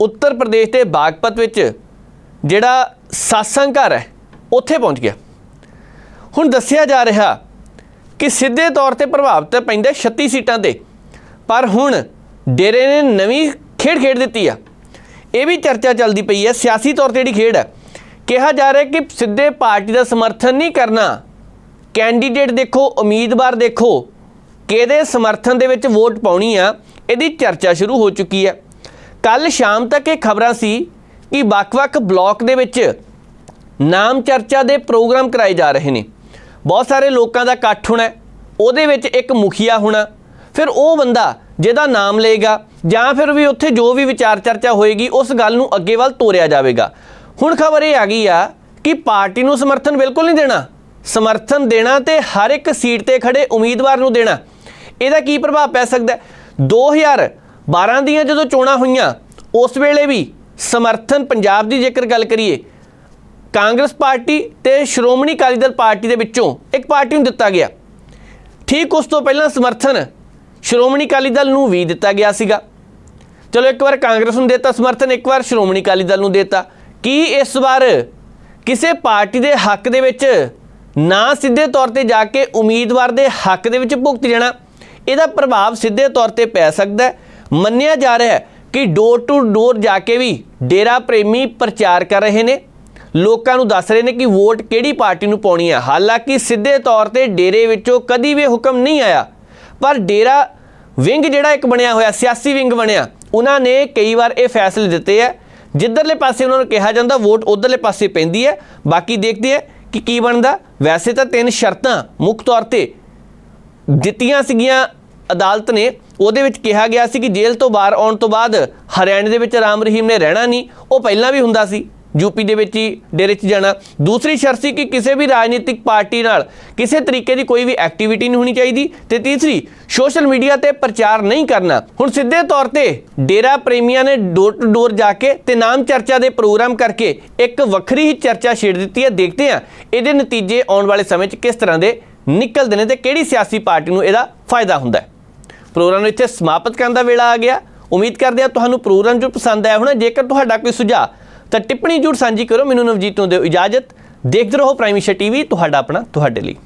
ਉੱਤਰ ਪ੍ਰਦੇਸ਼ ਦੇ ਬਾਗਪਤ ਵਿੱਚ ਜਿਹੜਾ ਸਾਸੰਗ ਘਰ ਹੈ, ਉੱਥੇ ਪਹੁੰਚ ਗਿਆ। ਹੁਣ ਦੱਸਿਆ ਜਾ ਰਿਹਾ ਕਿ ਸਿੱਧੇ ਤੌਰ ਤੇ ਪ੍ਰਭਾਵ ਤਾਂ ਪੈਂਦਾ 36 ਸੀਟਾਂ ਤੇ, ਪਰ ਹੁਣ ਡੇਰੇ ਨੇ ਨਵੀਂ ਖੇਡ ਖੇਡ ਦਿੱਤੀ ਆ। ਇਹ ਵੀ ਚਰਚਾ ਚੱਲਦੀ ਪਈ ਹੈ। ਸਿਆਸੀ ਤੌਰ ਤੇ ਜਿਹੜੀ ਖੇਡ ਹੈ, ਕਿਹਾ ਜਾ ਰਿਹਾ ਕਿ ਸਿੱਧੇ ਪਾਰਟੀ ਦਾ ਸਮਰਥਨ ਨਹੀਂ ਕਰਨਾ। ਕੈਂਡੀਡੇਟ ਦੇਖੋ, ਉਮੀਦਵਾਰ ਦੇਖੋ, ਕਿਹਦੇ ਸਮਰਥਨ ਦੇ ਵਿੱਚ ਵੋਟ ਪਾਉਣੀ ਆ ਇਹਦੀ ਚਰਚਾ ਸ਼ੁਰੂ ਹੋ ਚੁੱਕੀ ਹੈ। ਕੱਲ ਸ਼ਾਮ ਤੱਕ ਇਹ ਖਬਰਾਂ ਸੀ ਕਿ ਵੱਖ-ਵੱਖ ਬਲਾਕ ਦੇ ਵਿੱਚ ਨਾਮ ਚਰਚਾ ਦੇ ਪ੍ਰੋਗਰਾਮ ਕਰਾਏ ਜਾ ਰਹੇ ਨੇ। ਬਹੁਤ ਸਾਰੇ ਲੋਕਾਂ ਦਾ ਇਕੱਠ ਹੋਣਾ ਉਹਦੇ ਵਿੱਚ ਇੱਕ ਮੁਖੀਆ ਹੋਣਾ, ਫਿਰ ਉਹ ਬੰਦਾ ਜਿਹਦਾ ਨਾਮ ਲਏਗਾ ਜਾਂ ਫਿਰ ਵੀ ਉੱਥੇ ਜੋ ਵੀ ਵਿਚਾਰ ਚਰਚਾ ਹੋਏਗੀ, ਉਸ ਗੱਲ ਨੂੰ ਅੱਗੇ ਵੱਲ ਤੋਰਿਆ ਜਾਵੇਗਾ। ਹੁਣ ਖਬਰ ਇਹ ਆ ਗਈ ਆ ਕਿ ਪਾਰਟੀ ਨੂੰ ਸਮਰਥਨ ਬਿਲਕੁਲ ਨਹੀਂ ਦੇਣਾ। ਸਮਰਥਨ ਦੇਣਾ ਤੇ ਹਰ ਇੱਕ ਸੀਟ ਤੇ ਖੜੇ ਉਮੀਦਵਾਰ ਨੂੰ ਦੇਣਾ। ਇਹਦਾ ਕੀ ਪ੍ਰਭਾਵ ਪੈ ਸਕਦਾ ਹੈ? 2012 ਦੀਆਂ ਜਦੋਂ ਚੋਣਾਂ ਹੋਈਆਂ, ਉਸ ਵੇਲੇ ਵੀ ਸਮਰਥਨ ਪੰਜਾਬ ਦੀ ਜੇਕਰ ਗੱਲ ਕਰੀਏ, ਕਾਂਗਰਸ ਪਾਰਟੀ ਤੇ ਸ਼੍ਰੋਮਣੀ ਅਕਾਲੀ ਦਲ ਪਾਰਟੀ ਦੇ ਵਿੱਚੋਂ ਇੱਕ ਪਾਰਟੀ ਨੂੰ ਦਿੱਤਾ ਗਿਆ। ਠੀਕ ਉਸ ਤੋਂ ਪਹਿਲਾਂ ਸਮਰਥਨ ਸ਼੍ਰੋਮਣੀ ਅਕਾਲੀ ਦਲ ਨੂੰ ਵੀ ਦਿੱਤਾ ਗਿਆ ਸੀਗਾ। ਚਲੋ ਇੱਕ ਵਾਰ ਕਾਂਗਰਸ ਨੂੰ ਦਿੱਤਾ ਸਮਰਥਨ, ਇੱਕ ਵਾਰ ਸ਼੍ਰੋਮਣੀ ਅਕਾਲੀ ਦਲ ਨੂੰ ਦਿੱਤਾ। ਕੀ ਇਸ ਵਾਰ ਕਿਸੇ ਪਾਰਟੀ ਦੇ ਹੱਕ ਦੇ ਵਿੱਚ ਨਾ ਸਿੱਧੇ ਤੌਰ ਤੇ ਜਾ ਕੇ ਉਮੀਦਵਾਰ ਦੇ ਹੱਕ ਦੇ ਵਿੱਚ ਭੁਗਤ ਜਾਣਾ? ਇਹਦਾ ਪ੍ਰਭਾਵ ਸਿੱਧੇ ਤੌਰ ਤੇ ਪੈ ਸਕਦਾ ਹੈ। ਮੰਨਿਆ ਜਾ ਰਿਹਾ ਹੈ ਕਿ ਡੋਰ ਟੂ ਡੋਰ ਜਾ ਕੇ ਵੀ ਡੇਰਾ ਪ੍ਰੇਮੀ ਪ੍ਰਚਾਰ ਕਰ ਰਹੇ ਨੇ। ਲੋਕਾਂ ਨੂੰ ਦੱਸ ਰਹੇ ਨੇ ਕਿ ਵੋਟ ਕਿਹੜੀ ਪਾਰਟੀ ਨੂੰ ਪਾਉਣੀ ਹੈ। ਹਾਲਾਂਕਿ ਸਿੱਧੇ ਤੌਰ ਤੇ ਡੇਰੇ ਵਿੱਚੋਂ ਕਦੀ ਵੀ ਹੁਕਮ ਨਹੀਂ ਆਇਆ। ਪਰ ਡੇਰਾ ਵਿੰਗ ਜਿਹੜਾ ਇੱਕ ਬਣਿਆ ਹੋਇਆ, ਸਿਆਸੀ ਵਿੰਗ ਬਣਿਆ, ਉਹਨਾਂ ਨੇ ਕਈ ਵਾਰ ਇਹ ਫੈਸਲੇ ਦਿੱਤੇ ਹੈ। ਜਿੱਧਰਲੇ ਪਾਸੇ ਉਹਨਾਂ ਨੂੰ ਕਿਹਾ ਜਾਂਦਾ, ਵੋਟ ਉਧਰਲੇ ਪਾਸੇ ਪੈਂਦੀ ਹੈ। ਬਾਕੀ ਦੇਖਦੇ ਆ ਕਿ ਕੀ ਬਣਦਾ। ਵੈਸੇ ਤਾਂ ਤਿੰਨ ਸ਼ਰਤਾਂ ਮੁੱਖ ਤੌਰ ਤੇ ਦਿੱਤੀਆਂ ਸੀਗੀਆਂ ਅਦਾਲਤ ਨੇ, ਉਹਦੇ ਵਿੱਚ ਕਿਹਾ ਗਿਆ ਸੀ ਕਿ ਜੇਲ੍ਹ ਤੋਂ ਬਾਹਰ ਆਉਣ ਤੋਂ ਬਾਅਦ ਹਰਿਆਣੇ ਦੇ ਵਿੱਚ ਰਾਮ ਰਹੀਮ ਨੇ ਰਹਿਣਾ ਨਹੀਂ, ਉਹ ਪਹਿਲਾਂ ਵੀ ਹੁੰਦਾ ਸੀ ਯੂਪੀ ਦੇ ਵਿੱਚ ਹੀ ਡੇਰੇ 'ਚ ਜਾਣਾ। ਦੂਸਰੀ ਸ਼ਰਤ ਸੀ ਕਿ ਕਿਸੇ ਵੀ ਰਾਜਨੀਤਿਕ ਪਾਰਟੀ ਨਾਲ ਕਿਸੇ ਤਰੀਕੇ ਦੀ ਕੋਈ ਵੀ ਐਕਟੀਵਿਟੀ ਨਹੀਂ ਹੋਣੀ ਚਾਹੀਦੀ ਤੇ ਤੀਸਰੀ ਸੋਸ਼ਲ ਮੀਡੀਆ ਤੇ ਪ੍ਰਚਾਰ ਨਹੀਂ ਕਰਨਾ। ਹੁਣ ਸਿੱਧੇ ਤੌਰ ਤੇ ਡੇਰਾ ਪ੍ਰੇਮੀਆਂ ਨੇ ਡੋਰ ਟੂ ਡੋਰ ਜਾ ਕੇ ਤੇ ਨਾਮ ਚਰਚਾ ਦੇ ਪ੍ਰੋਗਰਾਮ ਕਰਕੇ ਇੱਕ ਵੱਖਰੀ ਹੀ ਚਰਚਾ ਛੇੜ ਦਿੱਤੀ ਹੈ। ਦੇਖਦੇ ਹਾਂ ਇਹਦੇ ਨਤੀਜੇ ਆਉਣ ਵਾਲੇ ਸਮੇਂ 'ਚ ਕਿਸ ਤਰ੍ਹਾਂ ਦੇ ਨਿਕਲਦੇ ਨੇ ਤੇ ਕਿਹੜੀ ਸਿਆਸੀ ਪਾਰਟੀ ਨੂੰ ਇਹਦਾ ਫਾਇਦਾ ਹੁੰਦਾ ਹੈ? ਪ੍ਰੋਗਰਾਮ ਨੂੰ ਇੱਥੇ ਸਮਾਪਤ ਕਰਨ ਦਾ ਵੇਲਾ ਆ ਗਿਆ। ਉਮੀਦ ਕਰਦੇ ਹਾਂ ਤੁਹਾਨੂੰ ਪ੍ਰੋਗਰਾਮ ਜੋ ਪਸੰਦ ਆਇਆ ਹੋਣਾ, ਜੇਕਰ ਤੁਹਾਡਾ ਕੋਈ ਸੁਝਾਅ ਤਾਂ ਟਿੱਪਣੀ ਜ਼ਰੂਰ ਸਾਂਝੀ ਕਰੋ, ਮੈਨੂੰ ਨਵਜੀਤ ਨੂੰ ਦਿਓ ਇਜਾਜ਼ਤ। ਦੇਖਦੇ ਰਹੋ ਪ੍ਰਾਈਮ ਏਸ਼ੀਆ ਟੀਵੀ, ਤੁਹਾਡਾ ਆਪਣਾ, ਤੁਹਾਡੇ ਲਈ।